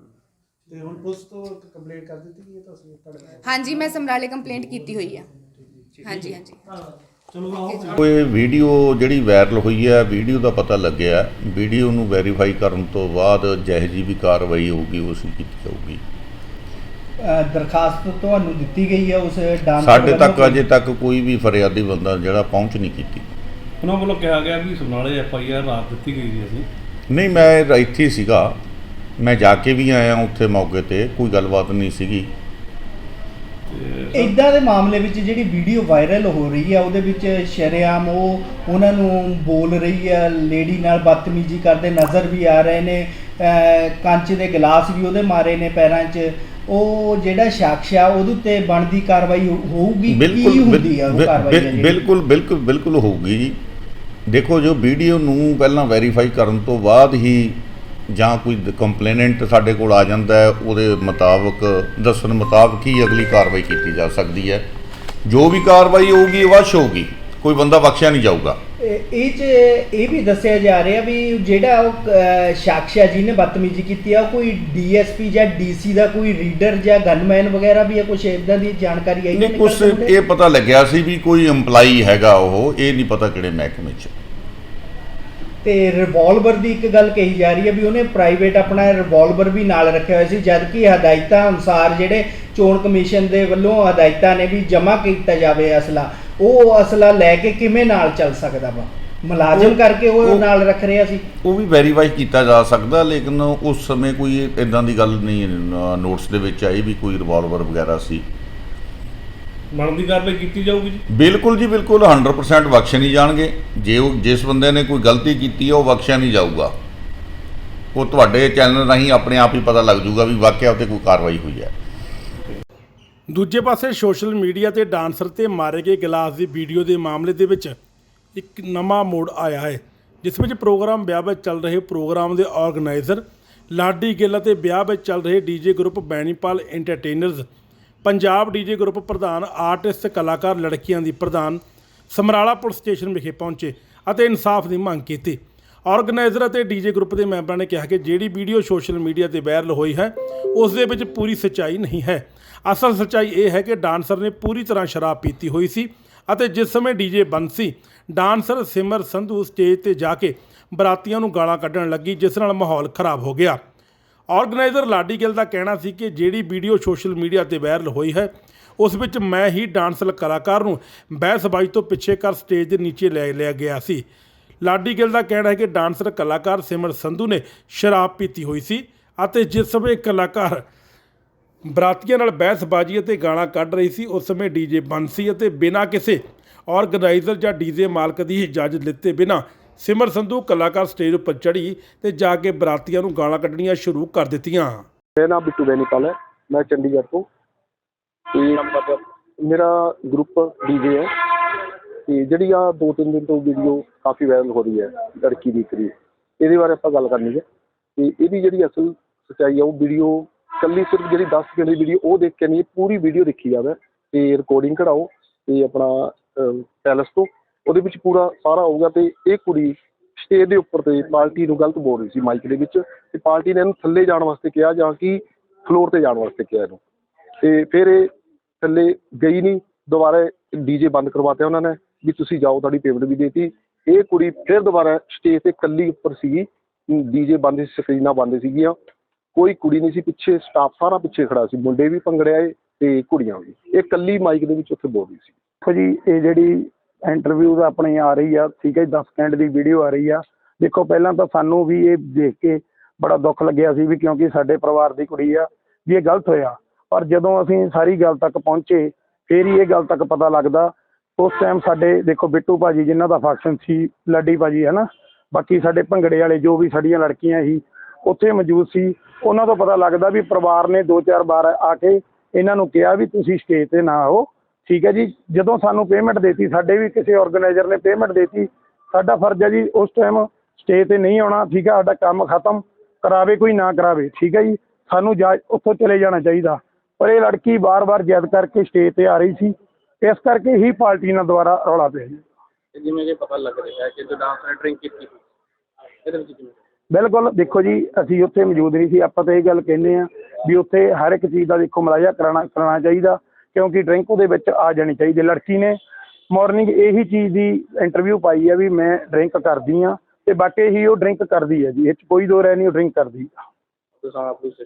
ਤੇ ਹੁਣ ਪੁਲਿਸ ਤੋਂ ਕੰਪਲੇਂਟ ਕਰ ਦਿੱਤੀ ਗਈ ਹੈ ਤੁਸੀਂ ਤੁਹਾਡੇ ਨਾਲ ਹਾਂਜੀ ਮੈਂ ਸਮਰਾਲੇ ਕੰਪਲੇਂਟ ਕੀਤੀ ਹੋਈ ਆ ਹਾਂਜੀ ਹਾਂਜੀ। ਚਲੋ ਆਓ। ਕੋਈ ਵੀਡੀਓ ਜਿਹੜੀ ਵਾਇਰਲ ਹੋਈ ਹੈ ਵੀਡੀਓ ਦਾ ਪਤਾ ਲੱਗਿਆ। ਵੀਡੀਓ ਨੂੰ ਵੈਰੀਫਾਈ ਕਰਨ ਤੋਂ ਬਾਅਦ ਜਿਹੋ ਜਿਹੀ ਵੀ ਕਾਰਵਾਈ ਹੋਊਗੀ ਉਸ ਕੀਤੀ ਜਾਊਗੀ। ਦਰਖਾਸਤ ਤੁਹਾਨੂੰ ਦਿੱਤੀ ਗਈ ਹੈ ਉਸ ਡਾਂਸ ਸਾਡੇ ਤੱਕ ਅਜੇ ਤੱਕ ਕੋਈ ਵੀ ਫਰਿਆਦੀ ਬੰਦਾ ਜਿਹੜਾ ਪਹੁੰਚ ਨਹੀਂ ਕੀਤੀ। ਉਹਨਾਂ ਵੱਲੋਂ ਕਿਹਾ ਗਿਆ ਵੀ ਸਮਨਾਲੇ ਐਫ ਆਈ ਆਰ ਰਾਤ ਦਿੱਤੀ ਗਈ ਸੀ ਅਸੀਂ। ਨਹੀਂ ਮੈਂ ਇੱਥੇ ਹੀ ਸੀਗਾ। ਮੈਂ ਜਾ ਕੇ ਵੀ ਆਇਆ ਉੱਥੇ ਮੌਕੇ ਤੇ ਕੋਈ ਗੱਲਬਾਤ ਨਹੀਂ ਸੀਗੀ। ਇਦਾਂ ਦੇ ਮਾਮਲੇ ਵਿੱਚ ਜਿਹੜੀ ਵੀਡੀਓ ਵਾਇਰਲ ਹੋ ਰਹੀ ਹੈ ਉਹਦੇ ਵਿੱਚ ਸ਼ਰੇਆਮ ਉਹ ਉਹਨਾਂ ਨੂੰ ਬੋਲ ਰਹੀ ਹੈ ਲੇਡੀ ਨਾਲ ਬਦਤਮੀਜ਼ੀ ਕਰਦੇ ਨਜ਼ਰ ਵੀ ਆ ਰਹੇ ਨੇ ਕੰਚ ਦੇ ਗਲਾਸ ਵੀ ਉਹਦੇ ਮਾਰੇ ਨੇ ਪੈਰਾਂ 'ਚ। ਉਹ ਜਿਹੜਾ ਸ਼ਖਸ ਆ ਉਹਦੇ ਉੱਤੇ ਬਣਦੀ ਕਾਰਵਾਈ ਹੋਊਗੀ? ਕੀ ਹੁੰਦੀ ਆ ਉਹ ਕਾਰਵਾਈ? ਬਿਲਕੁਲ ਬਿਲਕੁਲ ਬਿਲਕੁਲ ਹੋਊਗੀ ਜੀ। ਦੇਖੋ ਜੋ ਵੀਡੀਓ ਨੂੰ ਪਹਿਲਾਂ ਵੈਰੀਫਾਈ ਕਰਨ ਤੋਂ ਬਾਅਦ ਹੀ ਜਾਂ ਕੋਈ ਕੰਪਲੇਨੈਂਟ ਸਾਡੇ ਕੋਲ ਆ ਜਾਂਦਾ ਹੈ ਉਹਦੇ ਮੁਤਾਬਕ ਦੱਸਣ ਮੁਤਾਬਕ ਹੀ ਅਗਲੀ ਕਾਰਵਾਈ ਕੀਤੀ ਜਾ ਸਕਦੀ ਹੈ। ਜੋ ਵੀ ਕਾਰਵਾਈ ਹੋਊਗੀ ਵਸ਼ ਹੋਊਗੀ। ਕੋਈ ਬੰਦਾ ਬਖਸ਼ਿਆ ਨਹੀਂ ਜਾਊਗਾ। ਇਹ 'ਚ ਇਹ ਵੀ ਦੱਸਿਆ ਜਾ ਰਿਹਾ ਵੀ ਜਿਹੜਾ ਉਹ ਅ, ਸ਼ਖਸ ਆ ਜਿਹਨੇ ਬਦਤਮੀਜ਼ੀ ਕੀਤੀ ਆ ਕੋਈ ਡੀਐਸਪੀ ਜਾਂ ਡੀਸੀ ਦਾ ਕੋਈ ਰੀਡਰ ਜਾਂ ਗਨਮੈਨ ਵਗੈਰਾ ਵੀ ਹੈ ਕੁਝ ਇਦਾਂ ਦੀ ਜਾਣਕਾਰੀ ਆਈ ਨਹੀਂ ਨਿਕਲ ਕੁਛ ਕੇ ਉਹਦੇ? ਇਹ ਪਤਾ ਲੱਗਿਆ ਸੀ ਵੀ ਕੋਈ EMPLOYEE ਹੈਗਾ ਉਹ ਇਹ ਨਹੀਂ ਪਤਾ ਕਿਹੜੇ ਮਹਿਕਮੇ 'ਚ। ਤੇ ਰਿਵਾਲਵਰ ਦੀ ਇੱਕ ਗੱਲ ਕਹੀ ਜਾ ਰਹੀ ਹੈ ਵੀ ਉਹਨੇ ਪ੍ਰਾਈਵੇਟ ਆਪਣਾ ਰਿਵਾਲਵਰ ਵੀ ਨਾਲ ਰੱਖਿਆ ਹੋਇਆ ਸੀ ਜਦਕਿ ਹਦਾਇਤਾਂ ਅਨੁਸਾਰ ਜਿਹੜੇ ਚੋਣ ਕਮਿਸ਼ਨ ਦੇ ਵੱਲੋਂ ਹਦਾਇਤਾਂ ਨੇ ਵੀ ਜਮ੍ਹਾਂ ਕੀਤਾ ਜਾਵੇ ਅਸਲਾ ਉਹ ਅਸਲਾ ਲੈ ਕੇ ਕਿਵੇਂ ਨਾਲ ਚੱਲ ਸਕਦਾ ਵਾ? ਮੁਲਾਜ਼ਮ ਕਰਕੇ ਉਹ- ਨਾਲ ਰੱਖ ਰਿਹਾ ਸੀ। ਉਹ ਵੀ ਵੈਰੀਫਾਈ ਕੀਤਾ ਜਾ ਸਕਦਾ ਲੇਕਿਨ ਉਸ ਸਮੇਂ ਕੋਈ ਇਦਾਂ ਦੀ ਗੱਲ ਨਹੀਂ ਨੋਟਸ ਦੇ ਵਿੱਚ ਆਈ ਵੀ ਕੋਈ ਰਿਵਾਲਵਰ ਵਗੈਰਾ ਸੀ। ਬਣਦੀ ਕਾਰਵਾਈ ਕੀਤੀ ਜਾਊਗੀ ਜੀ? ਬਿਲਕੁਲ ਜੀ ਬਿਲਕੁਲ। 100% ਬਖਸ਼ੇ ਨਹੀਂ ਜਾਣਗੇ। ਜੇ ਉਹ ਜਿਸ ਬੰਦੇ ਨੇ ਕੋਈ ਗਲਤੀ ਕੀਤੀ ਹੈ ਉਹ ਬਖਸ਼ਿਆ ਨਹੀਂ ਜਾਊਗਾ। ਉਹ ਤੁਹਾਡੇ ਚੈਨਲ ਰਾਹੀਂ ਆਪਣੇ ਆਪ ਹੀ ਪਤਾ ਲੱਗ ਜਾਊਗਾ ਵੀ ਵਾਕਿਆ ਉੱਤੇ ਕੋਈ ਕਾਰਵਾਈ ਹੋਈ ਹੈ। ਦੂਜੇ ਪਾਸੇ ਸੋਸ਼ਲ ਮੀਡੀਆ ਤੇ ਡਾਂਸਰ ਤੇ ਮਾਰੇ ਗਏ ਗਲਾਸ ਦੀ ਵੀਡੀਓ ਦੇ ਮਾਮਲੇ ਦੇ ਵਿੱਚ ਇੱਕ ਨਵਾਂ ਮੋੜ ਆਇਆ ਹੈ ਜਿਸ ਵਿੱਚ ਪ੍ਰੋਗਰਾਮ ਵਿਆਹ ਵਿੱਚ ਚੱਲ ਰਹੇ ਪ੍ਰੋਗਰਾਮ ਦੇ ਆਰਗੇਨਾਈਜ਼ਰ ਲਾਡੀ ਗਿੱਲ ਅਤੇ ਵਿਆਹ ਵਿੱਚ ਚੱਲ ਰਹੇ DJ group Bainipal entertainers Punjab DJ group ਪ੍ਰਧਾਨ, ਆਰਟਿਸਟ, ਕਲਾਕਾਰ, ਲੜਕੀਆਂ ਦੀ ਪ੍ਰਧਾਨ ਸਮਰਾਲਾ ਪੁਲਿਸ ਸਟੇਸ਼ਨ ਵਿਖੇ ਪਹੁੰਚੇ ਅਤੇ ਇਨਸਾਫ ਦੀ ਮੰਗ ਕੀਤੀ। ਆਰਗੇਨਾਈਜ਼ਰ ਅਤੇ ਡੀਜੇ ਗਰੁੱਪ ਦੇ ਮੈਂਬਰਾਂ ਨੇ ਕਿਹਾ ਕਿ ਜਿਹੜੀ ਵੀਡੀਓ ਸੋਸ਼ਲ ਮੀਡੀਆ ਤੇ ਵਾਇਰਲ ਹੋਈ ਹੈ, ਉਸ ਦੇ ਵਿੱਚ ਪੂਰੀ ਸੱਚਾਈ ਨਹੀਂ ਹੈ। ਅਸਲ ਸੱਚਾਈ ਇਹ ਹੈ ਕਿ ਡਾਂਸਰ ਨੇ ਪੂਰੀ ਤਰ੍ਹਾਂ ਸ਼ਰਾਬ ਪੀਤੀ ਹੋਈ ਸੀ ਅਤੇ ਜਿਸ ਸਮੇਂ ਡੀਜੇ ਬੰਦ ਸੀ, ਡਾਂਸਰ ਸਿਮਰ ਸੰਧੂ ਸਟੇਜ ਤੇ ਜਾ ਕੇ ਬਰਾਤੀਆਂ ਨੂੰ ਗਾਲਾਂ ਕੱਢਣ ਲੱਗੀ, ਜਿਸ ਨਾਲ ਮਾਹੌਲ ਖਰਾਬ ਹੋ ਗਿਆ। ਆਰਗੇਨਾਈਜ਼ਰ ਲਾਡੀ ਗਿੱਲ ਦਾ ਕਹਿਣਾ ਸੀ ਕਿ ਜਿਹੜੀ ਵੀਡੀਓ ਸੋਸ਼ਲ ਮੀਡੀਆ ਤੇ ਵਾਇਰਲ ਹੋਈ ਹੈ, ਉਸ ਵਿੱਚ ਮੈਂ ਹੀ ਡਾਂਸਲ ਕਲਾਕਾਰ ਨੂੰ ਬਹਿਸਬਾਜ਼ੀ ਤੋਂ ਪਿੱਛੇ ਕਰ ਸਟੇਜ ਦੇ ਨੀਚੇ ਲੈ ਲਿਆ ਗਿਆ ਸੀ। ਲਾਡੀ ਗਿੱਲ ਦਾ ਕਹਿਣਾ ਹੈ ਕਿ ਡਾਂਸਰ ਕਲਾਕਾਰ ਸਿਮਰ ਸੰਧੂ ਨੇ ਸ਼ਰਾਬ ਪੀਤੀ ਹੋਈ ਸੀ ਅਤੇ ਜਿਸ ਸਮੇਂ ਕਲਾਕਾਰ ਬਰਾਤੀਆਂ ਨਾਲ ਬਹਿਸਬਾਜ਼ੀ ਅਤੇ ਗਾਣਾ ਕੱਢ ਰਹੀ ਸੀ, ਉਸ ਸਮੇਂ ਡੀਜੇ ਬੰਦ ਸੀ ਅਤੇ ਬਿਨਾਂ ਕਿਸੇ ਆਰਗੇਨਾਈਜ਼ਰ ਜਾਂ ਡੀਜੇ ਮਾਲਕ ਦੀ ਇਜਾਜ਼ਤ ਲਿੱਤੇ ਬਿਨਾਂ ਸਿਮਰ ਸੰਧੂ ਕਲਾਕਾਰ ਸਟੇਜ ਉੱਪਰ ਚੜੀ ਤੇ ਜਾ ਕੇ ਬਰਾਤੀਆਂ ਨੂੰ ਗਾਲਾਂ ਕੱਢਣੀਆਂ ਸ਼ੁਰੂ ਕਰ ਦਿੱਤੀਆਂ। ਮੇਰਾ ਨਾਮ ਬਿੱਟੂ ਬੈਨੀਪਾਲ ਹੈ। ਮੈਂ ਚੰਡੀਗੜ੍ਹ ਤੋਂ। ਤੇ ਮੇਰਾ ਗਰੁੱਪ ਡੀਜੇ ਹੈ। ਤੇ ਜਿਹੜੀ ਆ ਦੋ ਤਿੰਨ ਦਿਨ ਤੋਂ ਵੀਡੀਓ ਕਾਫੀ ਵਾਇਰਲ ਹੋ ਰਹੀ ਹੈ ਲੜਕੀ ਦੀ ਕਰੀ ਇਹਦੇ ਬਾਰੇ ਆਪਾਂ ਗੱਲ ਕਰਨੀ ਹੈ। ਤੇ ਇਹਦੀ ਜਿਹੜੀ ਅਸਲ ਸੱਚਾਈ ਆ, ਉਹ ਵੀਡੀਓ ਕੱਲੀ ਸਿਰਫ ਜਿਹੜੀ 10 ਸਕਿੰਟ ਦੀ ਵੀਡੀਓ ਉਹ ਦੇਖ ਕੇ ਨਹੀਂ, ਪੂਰੀ ਵੀਡੀਓ ਦੇਖੀ ਜਾਵੇ। ਤੇ ਰਿਕਾਰਡਿੰਗ ਕਢਾਓ ਤੇ ਆਪਣਾ ਪੈਲਸ ਤੋਂ ਉਹਦੇ ਵਿੱਚ ਪੂਰਾ ਸਾਰਾ ਹੋਊਗਾ ਤੇ ਇਹ ਕੁੜੀ ਸਟੇਜ ਦੇ ਉੱਪਰ ਤੇ ਪਾਰਟੀ ਨੂੰ ਗਲਤ ਬੋਲ ਰਹੀ ਸੀ ਮਾਈਕ ਦੇ ਵਿੱਚ ਤੇ ਪਾਰਟੀ ਨੇ ਇਹਨੂੰ ਥੱਲੇ ਜਾਣ ਵਾਸਤੇ ਕਿਹਾ ਜਾਂ ਕਿ ਫਲੋਰ ਤੇ ਜਾਣ ਵਾਸਤੇ ਕਿਹਾ ਇਹਨੂੰ। ਤੇ ਫਿਰ ਇਹ ਥੱਲੇ ਗਈ ਨਹੀਂ, ਦੁਬਾਰਾ ਡੀਜੇ ਬੰਦ ਕਰਵਾਤੇ ਉਹਨਾਂ ਨੇ ਵੀ ਤੁਸੀਂ ਜਾਓ, ਤੁਹਾਡੀ ਪੇਮੈਂਟ ਵੀ ਦੇਤੀ। ਇਹ ਕੁੜੀ ਫਿਰ ਦੁਬਾਰਾ ਸਟੇਜ ਤੇ ਇਕੱਲੀ ਉੱਪਰ ਸੀਗੀ ਡੀਜੇ ਬੰਦ ਸੀ ਸਕਰੀਨਾਂ ਬੰਦ ਸੀਗੀਆਂ। ਕੋਈ ਕੁੜੀ ਨਹੀਂ ਸੀ, ਪਿੱਛੇ ਸਟਾਫ ਸਾਰਾ ਪਿੱਛੇ ਖੜਾ ਸੀ, ਮੁੰਡੇ ਵੀ ਭੰਗੜਿਆ ਏ ਤੇ ਕੁੜੀਆਂ ਵੀ। ਇਹ ਕੱਲੀ ਮਾਈਕ ਦੇ ਵਿੱਚ ਉੱਥੇ ਬੋਲ ਰਹੀ ਸੀ। ਦੇਖੋ ਜੀ, ਇਹ ਜਿਹੜੀ ਇੰਟਰਵਿਊ ਦਾ ਆਪਣੀ ਆ ਰਹੀ ਆ, ਠੀਕ ਹੈ ਜੀ 10 ਸਕਿੰਟ ਦੀ ਵੀਡੀਓ ਆ ਰਹੀ ਆ। ਦੇਖੋ, ਪਹਿਲਾਂ ਤਾਂ ਸਾਨੂੰ ਵੀ ਇਹ ਦੇਖ ਕੇ ਬੜਾ ਦੁੱਖ ਲੱਗਿਆ ਸੀ ਵੀ ਕਿਉਂਕਿ ਸਾਡੇ ਪਰਿਵਾਰ ਦੀ ਕੁੜੀ ਆ, ਵੀ ਇਹ ਗਲਤ ਹੋਇਆ। ਪਰ ਜਦੋਂ ਅਸੀਂ ਸਾਰੀ ਗੱਲ ਤੱਕ ਪਹੁੰਚੇ, ਫੇਰ ਹੀ ਇਹ ਗੱਲ ਤੱਕ ਪਤਾ ਲੱਗਦਾ। ਉਸ ਟਾਈਮ ਸਾਡੇ, ਦੇਖੋ, ਬਿੱਟੂ ਭਾਜੀ ਜਿਨ੍ਹਾਂ ਦਾ ਫੰਕਸ਼ਨ ਸੀ, ਲੱਡੀ ਭਾਜੀ ਹੈ ਨਾ ਬਾਕੀ ਸਾਡੇ ਭੰਗੜੇ ਵਾਲੇ ਜੋ ਵੀ ਸਾਡੀਆਂ ਲੜਕੀਆਂ ਸੀ, ਉੱਥੇ ਮੌਜੂਦ ਸੀ। ਉਹਨਾਂ ਤੋਂ ਪਤਾ ਲੱਗਦਾ ਵੀ ਪਰਿਵਾਰ ਨੇ ਦੋ ਚਾਰ ਵਾਰ ਆ ਕੇ ਇਹਨਾਂ ਨੂੰ ਕਿਹਾ ਵੀ ਤੁਸੀਂ ਸਟੇਜ ਤੇ ਨਾ ਆਓ। ਠੀਕ ਹੈ ਜੀ ਜਦੋਂ ਸਾਨੂੰ ਪੇਮੈਂਟ ਦੇਤੀ ਸਾਡੇ ਵੀ ਕਿਸੇ ਆਰਗੇਨਾਈਜ਼ਰ ਨੇ ਪੇਮੈਂਟ ਦੇਤੀ ਸਾਡਾ ਫਰਜ਼ ਹੈ ਜੀ ਉਸ ਟਾਈਮ ਸਟੇਜ ਤੇ ਨਹੀਂ ਆਉਣਾ ਠੀਕ ਹੈ ਸਾਡਾ ਕੰਮ ਖਤਮ ਕਰਾਵੇ ਕੋਈ ਨਾ ਕਰਾਵੇ ਠੀਕ ਹੈ ਜੀ ਸਾਨੂੰ ਜਾ ਉੱਥੋਂ ਚਲੇ ਜਾਣਾ ਚਾਹੀਦਾ। ਪਰ ਇਹ ਲੜਕੀ ਬਾਰ-ਬਾਰ ਜਿੱਦ ਕਰਕੇ ਸਟੇਜ ਤੇ ਆ ਰਹੀ ਸੀ ਇਸ ਕਰਕੇ ਹੀ ਪਾਰਟੀ ਨਾਲ ਦੁਬਾਰਾ ਰੌਲਾ ਪਿਆ ਜੀ। ਜਿਵੇਂ ਕਿ ਪਤਾ ਲੱਗ ਰਿਹਾ ਹੈ ਕਿ ਜੋ ਡਾਂਸ ਨੇ ਡਰਿੰਕ ਕੀਤੀ ਇਹਦੇ ਵਿੱਚ ਕਿਵੇਂ ਬਿਲਕੁਲ ਦੇਖੋ ਜੀ ਅਸੀਂ ਉੱਥੇ ਮੌਜੂਦ ਨਹੀਂ ਸੀ ਆਪਾਂ ਤਾਂ ਇਹ ਗੱਲ ਕਹਿੰਦੇ ਆ ਵੀ ਉੱਥੇ ਹਰ ਇੱਕ ਚੀਜ਼ ਦਾ ਦੇਖੋ ਮਲਾਜਾ ਕਰਾਣਾ ਕਰਾਉਣਾ ਚਾਹੀਦਾ। ਕਿਉਂਕਿ ਡਰਿੰਕ ਉਹਦੇ ਵਿੱਚ ਆ ਜਾਣੀ ਚਾਹੀਦੀ ਲੜਕੀ ਨੇ ਮਾਰਨਿੰਗ ਇਹੀ ਚੀਜ਼ ਦੀ ਇੰਟਰਵਿਊ ਪਾਈ ਹੈ ਵੀ ਮੈਂ ਡਰਿੰਕ ਕਰਦੀ ਆ ਤੇ ਬਾਕੀ ਹੀ ਉਹ ਡਰਿੰਕ ਕਰਦੀ ਹੈ ਜੀ। ਇਹ 'ਚ ਕੋਈ ਦੋ ਰਹਿ ਨਹੀਂ ਉਹ ਡਰਿੰਕ ਕਰਦੀ ਆ ਤੁਸੀਂ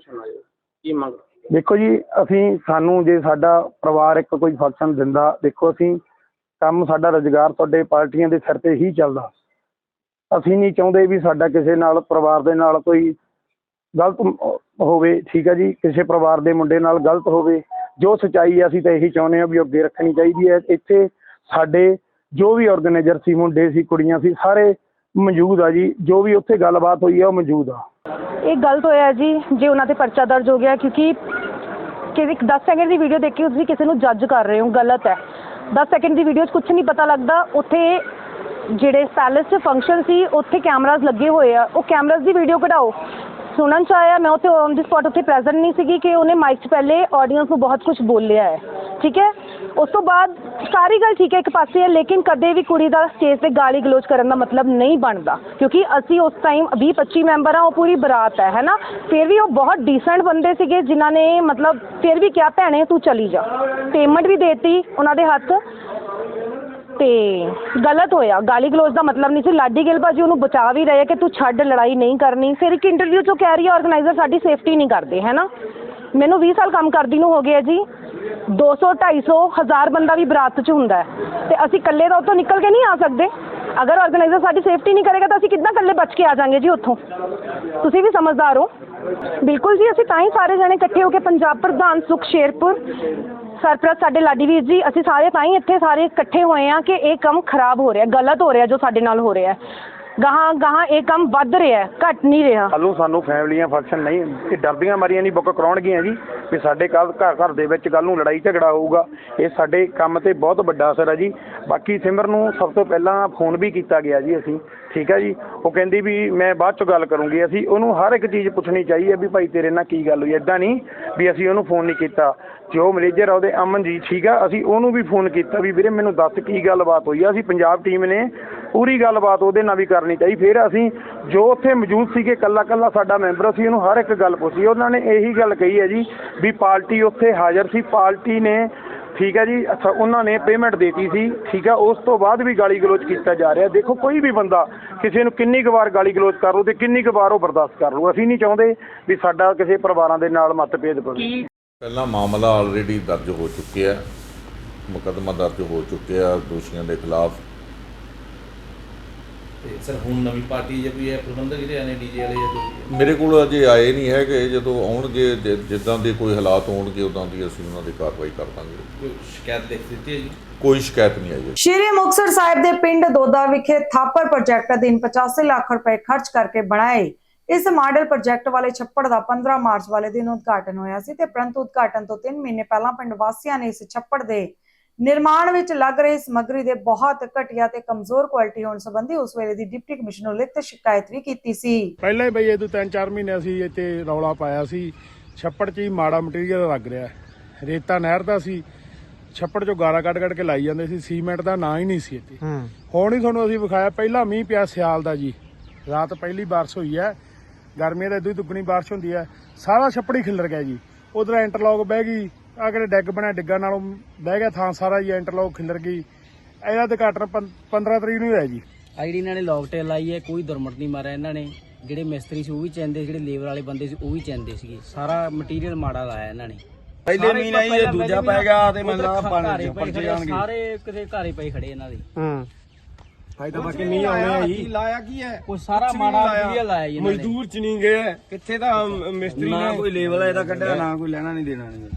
ਕੀ ਮੰਗ? ਦੇਖੋ ਜੀ ਅਸੀਂ ਸਾਨੂੰ ਜੇ ਸਾਡਾ ਪਰਿਵਾਰ ਇੱਕ ਕੋਈ ਫੰਕਸ਼ਨ ਦਿੰਦਾ ਦੇਖੋ ਅਸੀਂ ਕੰਮ ਸਾਡਾ ਰੁਜ਼ਗਾਰ ਤੁਹਾਡੇ ਪਾਰਟੀਆਂ ਦੇ ਸਿਰ ਤੇ ਹੀ ਚੱਲਦਾ। ਅਸੀਂ ਨਹੀਂ ਚਾਹੁੰਦੇ ਵੀ ਸਾਡਾ ਕਿਸੇ ਨਾਲ ਪਰਿਵਾਰ ਦੇ ਨਾਲ ਕੋਈ ਗਲਤ ਹੋਵੇ ਠੀਕ ਹੈ ਜੀ। ਕਿਸੇ ਪਰਿਵਾਰ ਦੇ ਮੁੰਡੇ ਨਾਲ ਗਲਤ ਹੋਵੇ ਜੋ ਸਚਾਈ ਹੈ ਅਸੀਂ ਤਾਂ ਇਹੀ ਚਾਹੁੰਦੇ ਹਾਂ ਵੀ ਅੱਗੇ ਰੱਖਣੀ ਚਾਹੀਦੀ ਹੈ। ਇੱਥੇ ਸਾਡੇ ਜੋ ਵੀ ਆਰਗੇਨਾਈਜ਼ਰ ਸੀ, ਮੁੰਡੇ ਸੀ, ਕੁੜੀਆਂ ਸੀ, ਸਾਰੇ ਮੌਜੂਦ ਆ ਜੀ। ਜੋ ਵੀ ਉੱਥੇ ਗੱਲਬਾਤ ਹੋਈ ਹੈ ਉਹ ਮੌਜੂਦ ਆ। ਇਹ ਗਲਤ ਹੋਇਆ ਜੀ, ਜੇ ਉਹਨਾਂ ਤੇ ਪਰਚਾ ਦਰਜ ਹੋ ਗਿਆ, ਕਿਉਂਕਿ ਕਿ 10 ਸੈਕਿੰਡ ਦੀ ਵੀਡੀਓ ਦੇਖ ਕੇ ਤੁਸੀਂ ਕਿਸੇ ਨੂੰ ਜੱਜ ਕਰ ਰਹੇ ਹੋ, ਗਲਤ ਹੈ। 10 ਸੈਕਿੰਡ ਦੀ ਵੀਡੀਓ 'ਚ ਕੁਝ ਨਹੀਂ ਪਤਾ ਲੱਗਦਾ, ਉੱਥੇ ਜਿਹੜੇ ਪੈਲੇਸ 'ਚ ਫੰਕਸ਼ਨ ਸੀ, ਉੱਥੇ ਕੈਮਰਾਜ਼ ਲੱਗੇ ਹੋਏ ਆ। ਉਹ ਕੈਮਰਾਜ਼ ਦੀ ਵੀਡੀਓ ਕਢਾਓ। ਸੁਣਨ ਚ ਆਇਆ, ਮੈਂ ਉੱਥੇ ਔਨ ਦੀ ਸਪੌਟ ਉੱਥੇ ਪ੍ਰੈਜ਼ੈਂਟ ਨਹੀਂ ਸੀਗੀ ਕਿ ਉਹਨੇ ਮਾਈਕ 'ਚ ਪਹਿਲੇ ਆਡੀਅנס ਨੂੰ ਬਹੁਤ ਕੁਝ ਬੋਲਿਆ ਹੈ, ਠੀਕ ਹੈ? ਉਸ ਤੋਂ ਬਾਅਦ ਸਾਰੀ ਗੱਲ ਠੀਕ ਹੈ ਇੱਕ ਪਾਸੇ ਹੈ, ਲੇਕਿਨ ਕਦੇ ਵੀ ਕੁੜੀ ਦਾ ਸਟੇਜ ਤੇ ਗਾਲੀ ਗਲੋਚ ਕਰਨ ਦਾ ਮਤਲਬ ਨਹੀਂ ਬਣਦਾ, ਕਿਉਂਕਿ ਅਸੀਂ ਉਸ ਟਾਈਮ 20 25 ਮੈਂਬਰ ਆ ਉਹ ਪੂਰੀ ਬਰਾਤ ਹੈ, ਹੈਨਾ? ਫਿਰ ਵੀ ਉਹ ਬਹੁਤ ਡੀਸੈਂਟ ਬੰਦੇ ਸੀਗੇ ਜਿਨ੍ਹਾਂ ਨੇ ਮਤਲਬ ਫਿਰ ਵੀ ਕਿਹਾ, ਭੈਣੇ ਤੂੰ ਚਲੀ ਜਾ। ਪੇਮੈਂਟ ਵੀ ਦੇਤੀ ਉਹਨਾਂ ਦੇ ਹੱਥ। ਅਤੇ ਗਲਤ ਹੋਇਆ। ਗਾਲੀ ਗਲੋਚ ਦਾ ਮਤਲਬ ਨਹੀਂ ਸੀ। ਲਾਡੀ ਗਿੱਲ ਭਾਜੀ ਉਹਨੂੰ ਬਚਾ ਵੀ ਰਹੇ ਕਿ ਤੂੰ ਛੱਡ, ਲੜਾਈ ਨਹੀਂ ਕਰਨੀ। ਫਿਰ ਇੱਕ ਇੰਟਰਵਿਊ ਚੋਂ ਕਹਿ ਰਹੀ ਹੈ ਔਰਗਨਾਈਜ਼ਰ ਸਾਡੀ ਸੇਫਟੀ ਨਹੀਂ ਕਰਦੇ, ਹੈ ਨਾ? ਮੈਨੂੰ ਵੀਹ ਸਾਲ ਕੰਮ ਕਰਦੀ ਨੂੰ ਹੋ ਗਏ ਜੀ। 200 250 ਹਜ਼ਾਰ ਬੰਦਾ ਵੀ ਬਰਾਤ 'ਚ ਹੁੰਦਾ ਅਤੇ ਅਸੀਂ ਇਕੱਲੇ ਤਾਂ ਉੱਥੋਂ ਨਿਕਲ ਕੇ ਨਹੀਂ ਆ ਸਕਦੇ। ਅਗਰ ਔਰਗਨਾਈਜ਼ਰ ਸਾਡੀ ਸੇਫਟੀ ਨਹੀਂ ਕਰੇਗਾ ਤਾਂ ਅਸੀਂ ਕਿੱਦਾਂ ਇਕੱਲੇ ਬਚ ਕੇ ਆ ਜਾਾਂਗੇ ਜੀ ਉੱਥੋਂ? ਤੁਸੀਂ ਵੀ ਸਮਝਦਾਰ ਹੋ। ਬਿਲਕੁਲ ਜੀ, ਅਸੀਂ ਤਾਂ ਹੀ ਸਾਰੇ ਜਣੇ ਇਕੱਠੇ ਹੋ ਕੇ ਪੰਜਾਬ ਪ੍ਰਧਾਨ ਸੁਖ ਸ਼ੇਰਪੁਰ ਸਰਪ੍ਰਸਤ ਸਾਡੇ ਲਾਡੀ ਵੀਰ ਜੀ ਅਸੀਂ ਸਾਰੇ ਤਾਂ ਹੀ ਇੱਥੇ ਸਾਰੇ ਇਕੱਠੇ ਹੋਏ ਆ ਕਿ ਇਹ ਕੰਮ ਖਰਾਬ ਹੋ ਰਿਹਾ ਗਲਤ ਹੋ ਰਿਹਾ ਜੋ ਸਾਡੇ ਨਾਲ ਹੋ ਰਿਹਾ ਗਾਹਾਂ ਗਾਹਾਂ ਇਹ ਕੰਮ ਵੱਧ ਰਿਹਾ ਹੈ, ਘਟ ਨਹੀਂ ਰਿਹਾ। ਕੱਲ੍ਹ ਨੂੰ ਸਾਨੂੰ ਫੈਮਲੀਆਂ ਫੰਕਸ਼ਨ ਨਹੀਂ ਇਹ ਡਰਦੀਆਂ ਮਾਰੀਆਂ ਨਹੀਂ ਬੁੱਕ ਕਰਾਉਣਗੀਆਂ ਜੀ ਵੀ ਸਾਡੇ ਕੱਲ ਘਰ ਘਰ ਦੇ ਵਿੱਚ ਕੱਲ ਨੂੰ ਲੜਾਈ ਝਗੜਾ ਹੋਊਗਾ ਇਹ ਸਾਡੇ ਕੰਮ ਤੇ ਬਹੁਤ ਵੱਡਾ ਅਸਰ ਹੈ ਜੀ। ਬਾਕੀ ਸਿਮਰ ਨੂੰ ਸਭ ਤੋਂ ਪਹਿਲਾਂ ਫੋਨ ਵੀ ਕੀਤਾ ਗਿਆ ਜੀ ਅਸੀਂ ਠੀਕ ਹੈ ਜੀ। ਉਹ ਕਹਿੰਦੀ ਵੀ ਮੈਂ ਬਾਅਦ 'ਚੋਂ ਗੱਲ ਕਰੂੰਗੀ। ਅਸੀਂ ਉਹਨੂੰ ਹਰ ਇੱਕ ਚੀਜ਼ ਪੁੱਛਣੀ ਚਾਹੀਦੀ ਹੈ ਵੀ ਭਾਈ ਤੇਰੇ ਨਾਲ ਕੀ ਗੱਲ ਹੋਈ? ਐਦਾਂ ਨਹੀਂ ਵੀ ਅਸੀਂ ਉਹਨੂੰ ਫੋਨ ਨਹੀਂ ਕੀਤਾ। ਜੋ ਮੈਨੇਜਰ ਆ, ਉਹਦੇ ਅਮਨਜੀਤ ਠੀਕ ਆ, ਅਸੀਂ ਉਹਨੂੰ ਵੀ ਫੋਨ ਕੀਤਾ ਵੀ ਵੀਰੇ ਮੈਨੂੰ ਦੱਸ ਕੀ ਗੱਲਬਾਤ ਹੋਈ ਆ। ਅਸੀਂ ਪੰਜਾਬ ਟੀਮ ਨੇ ਪੂਰੀ ਗੱਲਬਾਤ ਉਹਦੇ ਨਾਲ ਵੀ ਕਰਨੀ ਚਾਹੀ। ਫਿਰ ਅਸੀਂ ਜੋ ਉੱਥੇ ਮੌਜੂਦ ਸੀਗੇ ਕੱਲਾ ਕੱਲਾ ਸਾਡਾ ਮੈਂਬਰ ਸੀ ਉਹਨੂੰ ਹਰ ਇੱਕ ਗੱਲ ਪੁੱਛੀ। ਉਹਨਾਂ ਨੇ ਇਹੀ ਗੱਲ ਕਹੀ ਹੈ ਜੀ ਵੀ ਪਾਰਟੀ ਉੱਥੇ ਹਾਜ਼ਰ ਸੀ। ਪਾਰਟੀ ਨੇ ਠੀਕ ਹੈ ਜੀ ਅੱਛਾ ਉਹਨਾਂ ਨੇ ਪੇਮੈਂਟ ਦੇਤੀ ਸੀ ਠੀਕ ਹੈ ਉਸ ਤੋਂ ਬਾਅਦ ਵੀ ਗਾਲੀ ਗਲੋਚ ਕੀਤਾ ਜਾ ਰਿਹਾ। ਦੇਖੋ ਕੋਈ ਵੀ ਬੰਦਾ ਕਿਸੇ ਨੂੰ ਕਿੰਨੀ ਕੁ ਵਾਰ ਗਾਲੀ ਗਲੋਚ ਕਰ ਲਓ ਤੇ ਕਿੰਨੀ ਕੁ ਵਾਰ ਉਹ ਬਰਦਾਸ਼ਤ ਕਰ ਲਓ ਅਸੀਂ ਨਹੀਂ ਚਾਹੁੰਦੇ ਵੀ ਸਾਡਾ ਕਿਸੇ ਪਰਿਵਾਰਾਂ ਦੇ ਨਾਲ ਮਤਭੇਦ ਪਵੇ ਪਹਿਲਾਂ ਮਾਮਲਾ ਆਲਰੇਡੀ ਦਰਜ ਹੋ ਚੁੱਕਿਆ ਹੈ ਮੁਕੱਦਮਾ ਦਰਜ ਹੋ ਚੁੱਕਿਆ ਦੋਸ਼ੀਆਂ ਦੇ ਖਿਲਾਫ। ਤੇ ਸਰ ਹੁਣ ਨਵੀਂ ਪਾਰਟੀ ਜੇ ਕੋਈ ਹੈ ਪ੍ਰਬੰਧਕ ਜਿਹੜੇ ਆਨੇ ਡੀਜੇ ਵਾਲੇ ਜਾਂ ਕੋਈ ਮੇਰੇ ਕੋਲ ਅਜੇ ਆਏ ਨਹੀਂ ਹੈਗੇ। ਜਦੋਂ ਆਉਣਗੇ ਜਿ- ਜਿੱਦਾਂ ਦੇ ਕੋਈ ਹਾਲਾਤ ਹੋਣਗੇ ਉਦਾਂ ਦੀ ਅਸੀਂ ਉਹਨਾਂ ਦੀ ਕਾਰਵਾਈ ਕਰ ਦਾਂਗੇ। ਕੋਈ ਸ਼ਿਕਾਇਤ ਲਿਖ ਦਿੱਤੀ ਹੈ ਜੀ? ਕੋਈ ਸ਼ਿਕਾਇਤ ਨਹੀਂ ਆਈ ਹੈ ਸ਼੍ਰੀ ਮੁਕਤਸਰ ਸਾਹਿਬ ਦੇ ਪਿੰਡ ਦੋਦਾ ਵਿਖੇ ਥਾਪਰ ਪ੍ਰੋਜੈਕਟ ਅਧੀਨ 85 ਲੱਖ ਰੁਪਏ ਖਰਚ ਕਰਕੇ ਬਣਾਏ। ਇਸ ਮਾਡਲ ਪ੍ਰੋਜੈਕਟ ਵਾਲੇ ਛੱਪੜ ਦਾ 15 ਮਾਰਚ ਵਾਲੇ ਦਿਨ ਉਦਘਾਟਨ ਹੋਇਆ ਸੀ ਤੇ ਪ੍ਰੰਤੂ ਉਦਘਾਟਨ ਤੋਂ 3 ਮਹੀਨੇ ਪਹਿਲਾਂ ਪਿੰਡ ਵਾਸੀਆਂ ਨੇ ਇਸ ਛੱਪੜ ਦੇ ਨਿਰਮਾਣ ਵਿੱਚ ਲੱਗ ਰਹੀ ਸਮੱਗਰੀ ਦੇ ਬਹੁਤ ਘਟੀਆ ਤੇ ਕਮਜ਼ੋਰ ਕੁਆਲਿਟੀ ਹੋਣ ਸੰਬੰਧੀ ਉਸ ਵੇਲੇ ਦੀ ਡਿਪਟੀ ਕਮਿਸ਼ਨਰ ਨੂੰ ਲਿਖਤ ਸ਼ਿਕਾਇਤ ਵੀ ਕੀਤੀ ਸੀ। ਪਹਿਲਾਂ ਹੀ ਬਈ ਇਹ ਤੋਂ ਤਿੰਨ ਚਾਰ ਮਹੀਨੇ ਅਸੀਂ ਇੱਥੇ ਰੌਲਾ ਪਾਇਆ ਸੀ। ਛੱਪੜ 'ਚ ਹੀ ਮਾੜਾ ਮਟੀਰੀਅਲ ਲੱਗ ਰਿਹਾ। ਰੇਤਾ ਨਹਿਰ ਦਾ ਸੀ। ਛੱਪੜ 'ਚੋਂ ਗਾਰਾ ਕੱਢ ਕੱਢ ਕੇ ਲਾਈ ਜਾਂਦੇ ਸੀ। ਸੀਮੈਂਟ ਦਾ ਨਾਂ ਹੀ ਨਹੀਂ ਸੀ ਇੱਥੇ। ਹੁਣ ਹੀ ਤੁਹਾਨੂੰ ਅਸੀਂ ਵਿਖਾਇਆ ਪਹਿਲਾਂ ਮੀਂਹ ਪਿਆ ਸਿਆਲ ਦਾ ਜੀ। ਰਾਤ ਪਹਿਲੀ ਬਾਰਿਸ਼ ਹੋਈ ਹੈ। ਗਰਮੀਆਂ ਦਾ ਇਦੋਂ ਹੀ ਦੁੱਗਣੀ ਬਾਰਿਸ਼ ਹੁੰਦੀ ਹੈ। ਸਾਰਾ ਛੱਪੜ ਹੀ ਖਿਲਰ ਗਿਆ ਜੀ। ਉਧਰ ਇੰਟਰਲੌਕ ਬਹਿ ਗਈ। ਆ ਕਿਹੜੇ ਡੈਗ ਬਣਿਆ ਡਿੱਗਾ ਨਾਲੋਂ ਬਹਿ ਗਿਆ ਥਾਂ ਸਾਰਾ ਜੀ ਇੰਟਰਲੌਕ ਖਿਲਰ ਗਈ। ਇਹਦਾ ਉਦਘਾਟਨ 15 ਤਰੀਕ ਨੂੰ ਹੀ ਹੋਇਆ ਜੀ। ਆਈਡੀ ਇਹਨਾਂ ਨੇ ਲੌਕਟੇਲ ਲਾਈ ਹੈ ਕੋਈ ਦੁਰਮਟ ਨਹੀਂ ਮਾਰਿਆ ਇਹਨਾਂ ਨੇ। ਜਿਹੜੇ ਮਿਸਤਰੀ ਸੀ ਉਹ ਵੀ ਚੈਂਦੇ ਜਿਹੜੇ ਲੇਬਰ ਵਾਲੇ ਬੰਦੇ ਸੀ ਉਹ ਵੀ ਚੈਂਦੇ ਸੀਗੇ। ਸਾਰਾ ਮਟੀਰੀਅਲ ਮਾੜਾ ਲਾਇਆ ਇਹਨਾਂ ਨੇ। ਪਹਿਲੇ ਮਹੀਨਾ ਹੀ ਇਹ ਦੂਜਾ ਪੈ ਗਿਆ ਤੇ ਮੈਂ ਉੱਧਰ ਨਾ ਪਾਣੀ ਚ ਖੜੇ, ਜਾਣਗੇ ਸਾਰੇ ਕਿਤੇ ਘਰੇ ਪਏ ਖੜੇ ਇਹਨਾਂ ਦੇ। ਹੂੰ। ਫਾਇਦਾ ਬਾਕੀ ਨਹੀਂ ਆਉਣੇ ਆ ਜੀ। ਲਾਇਆ ਕੀ ਹੈ? ਉਹ ਸਾਰਾ ਮਾੜਾ ਮਟੀਰੀਅਲ ਲਾਇਆ ਜੀ ਇਹਨਾਂ ਨੇ। ਮਜ਼ਦੂਰ ਚ ਨਹੀਂ ਗਏ। ਕਿੱਥੇ ਤਾਂ ਮਿਸਤਰੀ ਨੇ ਕੋਈ ਲੈਵਲ ਇਹਦਾ ਕੱਢਿਆ? ਨਾ ਕੋਈ ਲੈਣਾ ਨਹੀਂ ਦੇਣਾ ਨਹੀਂ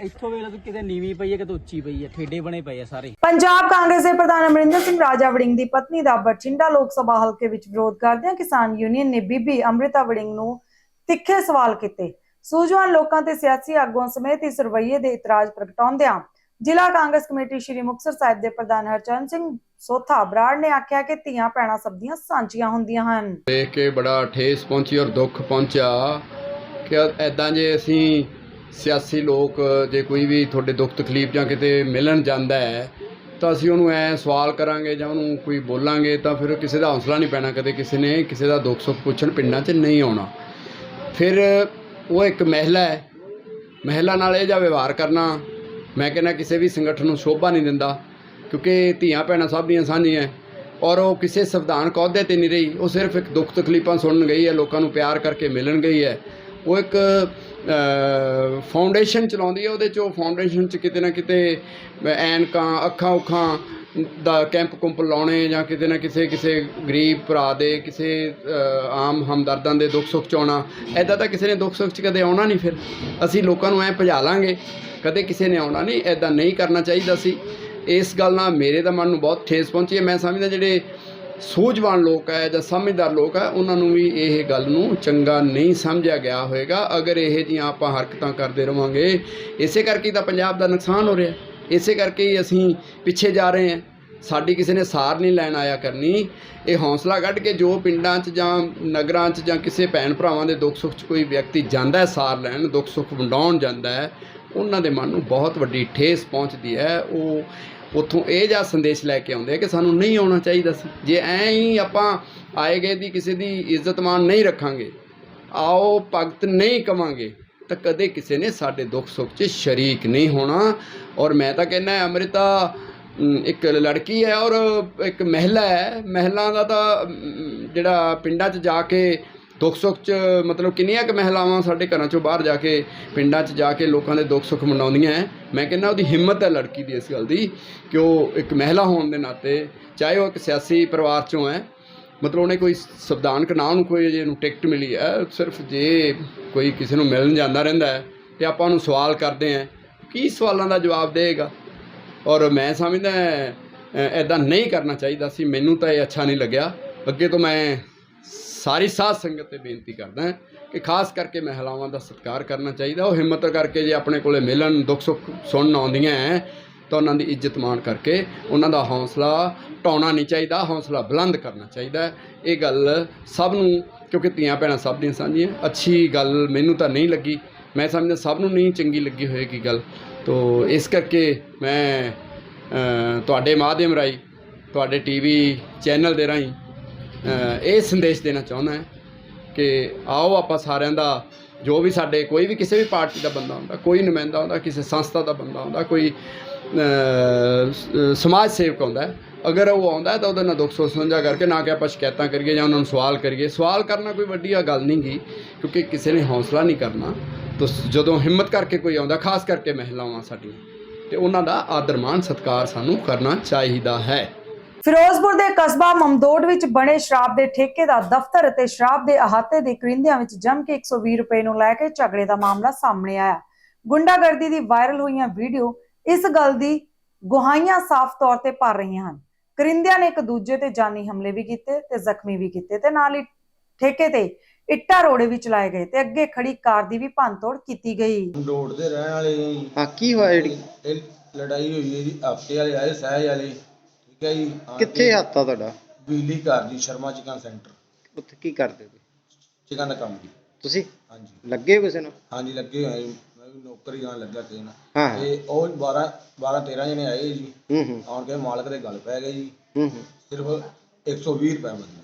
ਇੱਥੋਂ ਵੇਲੇ ਤੋਂ ਕਿਤੇ ਨੀਵੀਂ ਪਈ ਹੈ ਕਿਤੇ ਉੱਚੀ ਪਈ ਹੈ ਠੇਡੇ ਬਣੇ ਪਏ ਆ ਸਾਰੇ। ਪੰਜਾਬ ਕਾਂਗਰਸ ਦੇ ਪ੍ਰਧਾਨ ਅਮਰਿੰਦਰ ਸਿੰਘ ਰਾਜਾ ਵੜਿੰਗ ਦੀ ਪਤਨੀ ਦਾ ਬਠਿੰਡਾ ਲੋਕ ਸਭਾ ਹਲਕੇ ਵਿੱਚ ਵਿਰੋਧ ਕਰਦਿਆਂ ਕਿਸਾਨ ਯੂਨੀਅਨ ਨੇ ਬੀਬੀ ਅੰਮ੍ਰਿਤਾ ਵੜਿੰਗ ਨੂੰ ਤਿੱਖੇ ਸਵਾਲ ਕੀਤੇ। ਸੂਝਵਾਨ ਲੋਕਾਂ ਤੇ ਸਿਆਸੀ ਆਗੂਆਂ ਸਮੇਤ ਇਸ ਰਵੱਈਏ ਦੇ ਇਤਰਾਜ਼ ਪ੍ਰਗਟਾਉਂਦਿਆਂ ਜ਼ਿਲ੍ਹਾ ਕਾਂਗਰਸ ਕਮੇਟੀ ਸ਼੍ਰੀ ਮੁਕਤਸਰ ਸਾਹਿਬ ਦੇ ਪ੍ਰਧਾਨ ਹਰਚਰਨ ਸਿੰਘ ਸੋਥਾ ਬਰਾੜ ਨੇ ਆਖਿਆ ਕਿ ਧੀਆਂ ਭੈਣਾਂ ਸਭ ਦੀਆਂ ਸਾਂਝੀਆਂ ਹੁੰਦੀਆਂ ਹਨ। ਦੇਖ ਕੇ ਬੜਾ ਠੇਸ ਪਹੁੰਚੀ ਔਰ ਦੁੱਖ ਪਹੁੰਚਿਆ ਕਿ ਐਦਾਂ ਜੇ ਅਸੀਂ ਸਿਆਸੀ ਲੋਕ ਜੇ ਕੋਈ ਵੀ ਤੁਹਾਡੇ ਦੁੱਖ ਤਕਲੀਫ ਜਾਂ ਕਿਤੇ ਮਿਲਣ ਜਾਂਦਾ ਹੈ, ਤਾਂ ਅਸੀਂ ਉਹਨੂੰ ਐ ਸਵਾਲ ਕਰਾਂਗੇ ਜਾਂ ਉਹਨੂੰ ਕੋਈ ਬੋਲਾਂਗੇ, ਤਾਂ ਫਿਰ ਕਿਸੇ ਦਾ ਹੌਸਲਾ ਨਹੀਂ ਪੈਣਾ ਕਦੇ ਕਿਸੇ ਨੇ, ਕਿਸੇ ਦਾ ਦੁੱਖ ਸੁੱਖ ਪੁੱਛਣ ਪਿੰਡਾਂ 'ਚ ਨਹੀਂ ਆਉਣਾ। ਫਿਰ ਉਹ ਇੱਕ ਮਹਿਲਾ ਹੈ, ਮਹਿਲਾ ਨਾਲ ਇਹ ਜਿਹਾ ਵਿਵਹਾਰ ਕਰਨਾ, ਮੈਂ ਕਹਿੰਦਾ ਕਿਸੇ ਵੀ ਸੰਗਠਨ ਨੂੰ ਸ਼ੋਭਾ ਨਹੀਂ ਦਿੰਦਾ, ਕਿਉਂਕਿ ਧੀਆਂ ਭੈਣਾਂ ਸਭ ਦੀਆਂ ਸਾਂਝੀਆਂ ਔਰ ਉਹ ਕਿਸੇ ਸੰਵਿਧਾਨਕ ਅਹੁਦੇ ਤੇ ਨਹੀਂ ਰਹੀ, ਉਹ ਸਿਰਫ ਇੱਕ ਦੁੱਖ ਤਕਲੀਫਾਂ ਸੁਣਨ ਗਈ ਹੈ, ਲੋਕਾਂ ਨੂੰ ਪਿਆਰ ਕਰਕੇ ਮਿਲਣ ਗਈ ਹੈ। ਉਹ ਇੱਕ ਫਾਊਂਡੇਸ਼ਨ ਚਲਾਉਂਦੀ ਹੈ, ਉਹਦੇ 'ਚੋਂ ਫਾਊਂਡੇਸ਼ਨ 'ਚ ਕਿਤੇ ਨਾ ਕਿਤੇ ਐਨਕਾਂ, ਅੱਖਾਂ ਉਖਾਂ ਦਾ ਕੈਂਪ ਕੁੰਪ ਲਾਉਣੇ ਜਾਂ ਕਿਤੇ ਨਾ ਕਿਸੇ ਕਿਸੇ ਗਰੀਬ ਭਰਾ ਦੇ, ਕਿਸੇ ਆਮ ਹਮਦਰਦਾਂ ਦੇ ਦੁੱਖ ਸੁੱਖ 'ਚ ਆਉਣਾ ਐਦਾਂ ਤਾਂ ਕਿਸੇ ਨੇ ਦੁੱਖ ਸੁੱਖ 'ਚ ਕਦੇ ਆਉਣਾ ਨਹੀਂ ਫਿਰ। ਅਸੀਂ ਲੋਕਾਂ ਨੂੰ ਐ ਭਜਾ ਲਾਂਗੇ, ਕਦੇ ਕਿਸੇ ਨੇ ਆਉਣਾ ਨਹੀਂ ਐਦਾਂ ਨਹੀਂ ਕਰਨਾ ਚਾਹੀਦਾ ਸੀ। ਇਸ ਗੱਲ ਨਾਲ ਮੇਰੇ ਤਾਂ ਮਨ ਨੂੰ ਬਹੁਤ ਠੇਸ ਪਹੁੰਚੀ ਹੈ। ਮੈਂ ਸਮਝਦਾ ਜਿਹੜੇ ਸੂਝਵਾਨ ਲੋਕ ਹੈ ਜਾਂ ਸਮਝਦਾਰ ਲੋਕ ਹੈ, ਉਹਨਾਂ ਨੂੰ ਵੀ ਇਹ ਗੱਲ ਨੂੰ ਚੰਗਾ ਨਹੀਂ ਸਮਝਿਆ ਗਿਆ ਹੋਵੇਗਾ ਅਗਰ ਇਹ ਜੀਆਂ ਆਪਾਂ ਹਰਕਤਾਂ ਕਰਦੇ ਰਵਾਂਗੇ, ਇਸੇ ਕਰਕੇ ਤਾਂ ਪੰਜਾਬ ਦਾ ਨੁਕਸਾਨ ਹੋ ਰਿਹਾ ਇਸੇ ਕਰਕੇ ਹੀ ਅਸੀਂ ਪਿੱਛੇ ਜਾ ਰਹੇ ਹਾਂ। ਸਾਡੀ ਕਿਸੇ ਨੇ ਸਾਰ ਨਹੀਂ ਲੈਣ ਆਇਆ ਕਰਨੀ। ਇਹ ਹੌਸਲਾ ਕੱਢ ਕੇ ਜੋ ਪਿੰਡਾਂ 'ਚ ਜਾਂ ਨਗਰਾਂ 'ਚ ਜਾਂ ਕਿਸੇ ਭੈਣ ਭਰਾਵਾਂ ਦੇ ਦੁੱਖ ਸੁੱਖ 'ਚ ਕੋਈ ਵਿਅਕਤੀ ਜਾਂਦਾ ਹੈ, ਸਾਰ ਲੈਣ, ਦੁੱਖ ਸੁੱਖ ਵੰਡਾਉਣ ਜਾਂਦਾ ਹੈ, ਉਹਨਾਂ ਦੇ ਮਨ ਨੂੰ ਬਹੁਤ ਵੱਡੀ ਠੇਸ ਪਹੁੰਚਦੀ ਹੈ। ਉਹ ਉੱਥੋਂ ਇਹ ਜਿਹਾ ਸੰਦੇਸ਼ ਲੈ ਕੇ ਆਉਂਦੇ ਆ ਕਿ ਸਾਨੂੰ ਨਹੀਂ ਆਉਣਾ ਚਾਹੀਦਾ ਸੀ। ਜੇ ਐਂ ਹੀ ਆਪਾਂ ਆਏ ਗਏ ਦੀ ਕਿਸੇ ਦੀ ਇੱਜ਼ਤਮਾਨ ਨਹੀਂ ਰੱਖਾਂਗੇ, ਆਓ ਭਗਤ ਨਹੀਂ ਕਵਾਂਗੇ, ਤਾਂ ਕਦੇ ਕਿਸੇ ਨੇ ਸਾਡੇ ਦੁੱਖ ਸੁੱਖ 'ਚ ਸ਼ਰੀਕ ਨਹੀਂ ਹੋਣਾ। ਔਰ ਮੈਂ ਤਾਂ ਕਹਿੰਦਾ ਅੰਮ੍ਰਿਤਾ ਇੱਕ ਲੜਕੀ ਹੈ ਔਰ ਇੱਕ ਮਹਿਲਾ ਹੈ। ਮਹਿਲਾ ਦਾ ਤਾਂ ਜਿਹੜਾ ਪਿੰਡਾਂ 'ਚ ਜਾ ਕੇ ਦੁੱਖ ਸੁੱਖ 'ਚ, ਮਤਲਬ ਕਿੰਨੀਆਂ ਕੁ ਮਹਿਲਾਵਾਂ ਸਾਡੇ ਘਰਾਂ 'ਚੋਂ ਬਾਹਰ ਜਾ ਕੇ, ਪਿੰਡਾਂ 'ਚ ਜਾ ਕੇ ਲੋਕਾਂ ਦੇ ਦੁੱਖ ਸੁੱਖ ਮਨਾਉਂਦੀਆਂ ਹੈ ਮੈਂ ਕਹਿੰਦਾ ਉਹਦੀ ਹਿੰਮਤ ਹੈ ਲੜਕੀ ਦੀ ਇਸ ਗੱਲ ਦੀ ਕਿ ਉਹ ਇੱਕ ਮਹਿਲਾ ਹੋਣ ਦੇ ਨਾਤੇ, ਚਾਹੇ ਉਹ ਇੱਕ ਸਿਆਸੀ ਪਰਿਵਾਰ 'ਚੋਂ ਹੈ ਮਤਲਬ ਉਹਨੇ ਕੋਈ ਸੰਵਿਧਾਨਕ ਨਾ ਉਹਨੂੰ ਕੋਈ ਜੇ ਨੂੰ ਟਿਕਟ ਮਿਲੀ ਹੈ ਸਿਰਫ ਜੇ ਕੋਈ ਕਿਸੇ ਨੂੰ ਮਿਲਣ ਜਾਂਦਾ ਰਹਿੰਦਾ ਹੈ ਤੇ ਆਪਾਂ ਉਹਨੂੰ ਸਵਾਲ ਕਰਦੇ ਹਾਂ ਕੀ ਸਵਾਲਾਂ ਦਾ ਜਵਾਬ ਦੇਗਾ ਔਰ ਮੈਂ ਸਮਝਦਾ ਐਦਾਂ ਨਹੀਂ ਕਰਨਾ ਚਾਹੀਦਾ ਸੀ, ਮੈਨੂੰ ਤਾਂ ਇਹ ਅੱਛਾ ਨਹੀਂ ਲੱਗਿਆ। ਅੱਗੇ ਤੋਂ ਮੈਂ ਸਾਰੀ ਸਾਧ ਸੰਗਤ ਤੇ ਬੇਨਤੀ ਕਰਦਾ ਕਿ ਖਾਸ ਕਰਕੇ ਮਹਿਲਾਵਾਂ ਦਾ ਸਤਿਕਾਰ ਕਰਨਾ ਚਾਹੀਦਾ। ਉਹ ਹਿੰਮਤ ਕਰਕੇ ਜੇ ਆਪਣੇ ਕੋਲੇ ਮਿਲਣ, ਦੁੱਖ ਸੁੱਖ ਸੁਣਨ ਆਉਂਦੀਆਂ ਹੈ ਤਾਂ ਉਹਨਾਂ ਦੀ ਇੱਜ਼ਤ ਮਾਣ ਕਰਕੇ ਉਹਨਾਂ ਦਾ ਹੌਸਲਾ ਢਾਉਣਾ ਨਹੀਂ ਚਾਹੀਦਾ, ਹੌਸਲਾ ਬੁਲੰਦ ਕਰਨਾ ਚਾਹੀਦਾ ਇਹ ਗੱਲ ਸਭ ਨੂੰ, ਕਿਉਂਕਿ ਧੀਆਂ ਭੈਣਾਂ ਸਭ ਦੀਆਂ ਸਾਂਝੀਆਂ, ਅੱਛੀ ਗੱਲ ਮੈਨੂੰ ਤਾਂ ਨਹੀਂ ਲੱਗੀ। ਮੈਂ ਸਮਝਦਾ ਸਭ ਨੂੰ ਨਹੀਂ ਚੰਗੀ ਲੱਗੀ ਹੋਏਗੀ ਗੱਲ। ਤੋ ਇਸ ਕਰਕੇ ਮੈਂ ਤੁਹਾਡੇ ਮਾਧਿਅਮ ਰਾਹੀਂ, ਤੁਹਾਡੇ ਟੀਵੀ ਚੈਨਲ ਦੇ ਰਾਹੀਂ ਇਹ ਸੰਦੇਸ਼ ਦੇਣਾ ਚਾਹੁੰਦਾ ਹਾਂ ਕਿ ਆਓ ਆਪਾਂ ਸਾਰਿਆਂ ਦਾ, ਜੋ ਵੀ ਸਾਡੇ ਕੋਈ ਵੀ ਕਿਸੇ ਵੀ ਪਾਰਟੀ ਦਾ ਬੰਦਾ ਹੁੰਦਾ, ਕੋਈ ਨੁਮਾਇੰਦਾ ਹੁੰਦਾ, ਕਿਸੇ ਸੰਸਥਾ ਦਾ ਬੰਦਾ ਹੁੰਦਾ, ਕੋਈ ਸਮਾਜ ਸੇਵਕ ਹੁੰਦਾ, ਅਗਰ ਉਹ ਆਉਂਦਾ ਤਾਂ ਉਹਦੇ ਨਾਲ ਦੁੱਖ ਸੁੱਖ ਸਾਂਝਾ ਕਰਕੇ ਨਾ ਕਿ ਆਪਾਂ ਸ਼ਿਕਾਇਤਾਂ ਕਰੀਏ ਜਾਂ ਉਹਨਾਂ ਨੂੰ ਸਵਾਲ ਕਰੀਏ। ਸਵਾਲ ਕਰਨਾ ਕੋਈ ਵੱਡੀ ਗੱਲ ਨਹੀਂ ਗੀ, ਕਿਉਂਕਿ ਕਿਸੇ ਨੇ ਹੌਸਲਾ ਨਹੀਂ ਕਰਨਾ। ਤਾਂ ਜਦੋਂ ਹਿੰਮਤ ਕਰਕੇ ਕੋਈ ਆਉਂਦਾ, ਖਾਸ ਕਰਕੇ ਮਹਿਲਾਵਾਂ ਸਾਡੀਆਂ, ਤੇ ਉਹਨਾਂ ਦਾ ਆਦਰ ਮਾਣ ਸਤਿਕਾਰ ਸਾਨੂੰ ਕਰਨਾ ਚਾਹੀਦਾ ਹੈ। ਫਿਰੋਜ਼ਪੁਰ ਦੇ ਕਸਬਾ ਮਮਦੋੜ ਵਿੱਚ ਬਣੇ ਸ਼ਰਾਬ ਦੇ ਠੇਕੇ ਦਾ ਦਫ਼ਤਰ ਅਤੇ ਸ਼ਰਾਬ ਦੇ ਅਹਾਤੇ ਦੇ ਕਰਿੰਦਿਆਂ ਵਿੱਚ ਜੰਮ ਕੇ 120 ਰੁਪਏ ਨੂੰ ਲੈ ਕੇ ਝਗੜੇ ਦਾ ਮਾਮਲਾ ਸਾਹਮਣੇ ਆਇਆ। ਗੁੰਡਾਗਰਦੀ ਦੀ ਵਾਇਰਲ ਹੋਈਆਂ ਵੀਡੀਓ ਇਸ ਗੱਲ ਦੀ ਗੁਹਾਈਆਂ ਸਾਫ਼ ਤੌਰ ਤੇ ਭਰ ਰਹੀਆਂ ਹਨ। ਕਰਿੰਦਿਆਂ ਨੇ ਇੱਕ ਦੂਜੇ ਤੇ ਜਾਨੀ ਹਮਲੇ ਵੀ ਕੀਤੇ ਤੇ ਜ਼ਖਮੀ ਵੀ ਕੀਤੇ ਤੇ ਨਾਲ ਹੀ ਠੇਕੇ ਤੇ ਇੱਟਾਂ ਰੋੜੇ ਵੀ ਚਲਾਏ ਗਏ ਤੇ ਅੱਗੇ ਖੜੀ ਕਾਰ ਦੀ ਵੀ ਭੰਨਤੋੜ ਕੀਤੀ ਗਈ। ਰੋਡ ਦੇ ਰਹਿਣ ਵਾਲੇ ਜੀ ਹਾਂ ਕੀ ਹੋਇਆ ਜਿਹੜੀ? ਇਹ ਲੜਾਈ ਹੋਈ ਹੈ ਜੀ ਹਫ਼ਤੇ ਵਾਲੇ ਆਏ ਸਹਿਜ ਵਾਲੇ। ਹੈ ਜੀ। ਕੇ ਕਿੱਥੇ ਹੱਥਾ ਤੁਹਾਡਾ? ਬਿਜਲੀ ਘਰ ਦੀ ਸ਼ਰਮਾ ਚਿਕਨ ਸੈਂਟਰ। ਉੱਥੇ ਕੀ ਕਰਦੇ ਹੋ ਚਿਕਨ ਦਾ ਕੰਮ ਜੀ। ਤੁਸੀਂ? ਹਾਂਜੀ। ਲੱਗੇ ਹੋ ਕਿਸੇ ਨੂੰ? ਹਾਂਜੀ ਲੱਗੇ ਹੋਏ ਜੀ। ਮੈਂ ਵੀ ਨੌਕਰੀ ਆਣ ਲੱਗਾ ਕਿਸੇ ਨਾਲ। ਹਾਂ। ਤੇ ਉਹ 12 12 13 ਜਣੇ ਆਏ ਜੀ। ਹੂੰ ਹੂੰ। ਆਣ ਕੇ ਮਾਲਕ ਦੇ ਗੱਲ ਪੈ ਗਏ ਜੀ। ਹੂੰ ਹੂੰ। ਸਿਰਫ 120 ਰੁਪਏ ਬਦਲੇ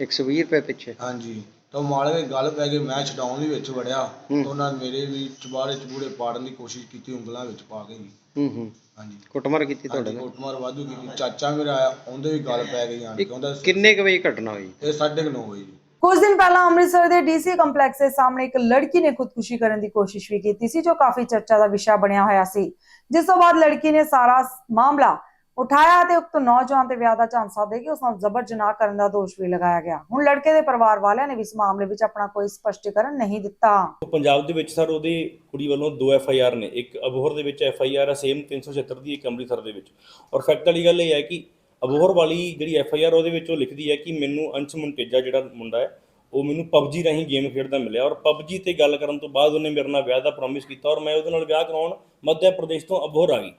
120 ਰੁਪਏ ਪਿੱਛੇ? ਹਾਂਜੀ। ਤਾਂ ਮਾਲਕ ਦੇ ਗੱਲ ਪੈ ਗਏ ਮੈਂ ਛਡਾਉਣ ਦੇ ਵਿੱਚ ਵੜਿਆ। ਤਾਂ ਉਹਨਾਂ ਨੇ ਮੇਰੇ ਵੀ ਚਬਾੜੇ ਚਬੂੜੇ ਪਾੜਨ ਦੀ ਕੋਸ਼ਿਸ਼ ਕੀਤੀ ਉਂਗਲਾਂ ਵਿੱਚ ਪਾ ਕੇ ਜੀ। ਹੂੰ ਹੂੰ। ਹਾਂਜੀ। ਕੁੱਟਮਾਰ ਕੀਤੀ ਤੁਹਾਡੇ ਹਾਂਜੀ ਨਾਲ? ਕੁੱਟਮਾਰ ਵਾਧੂ ਕੀਤੀ। ਚਾਚਾ ਮੇਰਾ ਆਇਆ ਉਹਦੇ ਵੀ ਗੱਲ ਪੈ ਗਈ ਆਣ ਕੇ ਉਹਦਾ ਕਿੰਨੇ ਕੁ ਵਜੇ ਘਟਨਾ ਹੋਈ? ਇਹ 9:30 ਵਜੇ। ਜੀ ਕੁਝ ਦਿਨ ਪਹਿਲਾਂ ਅੰਮ੍ਰਿਤਸਰ ਦੇ ਡੀਸੀ ਕੰਪਲੈਕਸ ਦੇ ਸਾਹਮਣੇ ਇੱਕ ਲੜਕੀ ਨੇ ਖੁਦਕੁਸ਼ੀ ਕਰਨ ਦੀ ਕੋਸ਼ਿਸ਼ ਵੀ ਕੀਤੀ ਸੀ ਜੋ ਕਾਫੀ ਚਰਚਾ ਦਾ ਵਿਸ਼ਾ ਬਣਿਆ ਹੋਇਆ ਸੀ। ਜਿਸ ਤੋਂ ਬਾਅਦ ਲੜਕੀ ਨੇ ਸਾਰਾ ਮਾਮਲਾ ਉਠਾਇਆ ਤੇ ਉਕਤ ਨੌਜਵਾਨ ਤੇ ਵਿਆਹ ਦਾ ਝਾਂਸਾ ਦੇ ਕੇ ਉਸ ਨਾਲ ਜ਼ਬਰ ਜਨਾਹ ਕਰਨ ਦਾ ਦੋਸ਼ ਵੀ ਲਗਾਇਆ ਗਿਆ। ਹੁਣ ਲੜਕੇ ਦੇ ਪਰਿਵਾਰ ਵਾਲਿਆਂ ਨੇ ਵੀ ਇਸ ਮਾਮਲੇ ਵਿੱਚ ਆਪਣਾ ਕੋਈ ਸਪਸ਼ਟੀਕਰਨ ਨਹੀਂ ਦਿੱਤਾ। ਪੰਜਾਬ ਦੇ ਵਿੱਚ ਸਰ ਉਹਦੇ ਕੁੜੀ ਵੱਲੋਂ ਦੋ ਐਫ ਆਈ ਆਰ ਨੇ, ਇੱਕ ਅਬੋਹਰ ਦੇ ਵਿੱਚ ਐਫ ਆਈ ਆਰ ਹੈ ਸੇਮ 376 ਦੀ ਇੱਕ ਅੰਮ੍ਰਿਤਸਰ ਦੇ ਵਿੱਚ। ਔਰ ਫੈਕਟ ਵਾਲੀ ਗੱਲ ਇਹ ਹੈ ਕਿ ਅਬੋਹਰ ਵਾਲੀ ਜਿਹੜੀ ਐਫ ਆਈ ਆਰ ਉਹਦੇ ਵਿੱਚ ਉਹ ਲਿਖਦੀ ਹੈ ਕਿ ਮੈਨੂੰ ਅੰਸ਼ ਮੁੰਟੇਜਾ ਜਿਹੜਾ ਮੁੰਡਾ ਹੈ, ਉਹ ਮੈਨੂੰ ਪਬਜੀ ਰਾਹੀਂ ਗੇਮ ਖੇਡਦਾ ਮਿਲਿਆ। ਔਰ ਪਬਜੀ ਤੇ ਗੱਲ ਕਰਨ ਤੋਂ ਬਾਅਦ ਉਹਨੇ ਮੇਰੇ ਨਾਲ ਵਿਆਹ ਦਾ ਪ੍ਰੋਮਿਸ ਕੀਤਾ ਔਰ ਮੈਂ ਉਹਦੇ ਨਾਲ ਵਿਆਹ ਕਰਾਉਣ ਮੱਧ ਪ੍ਰਦੇਸ਼ ਤੋਂ ਅਬੋਹਰ ਆ ਗਈ।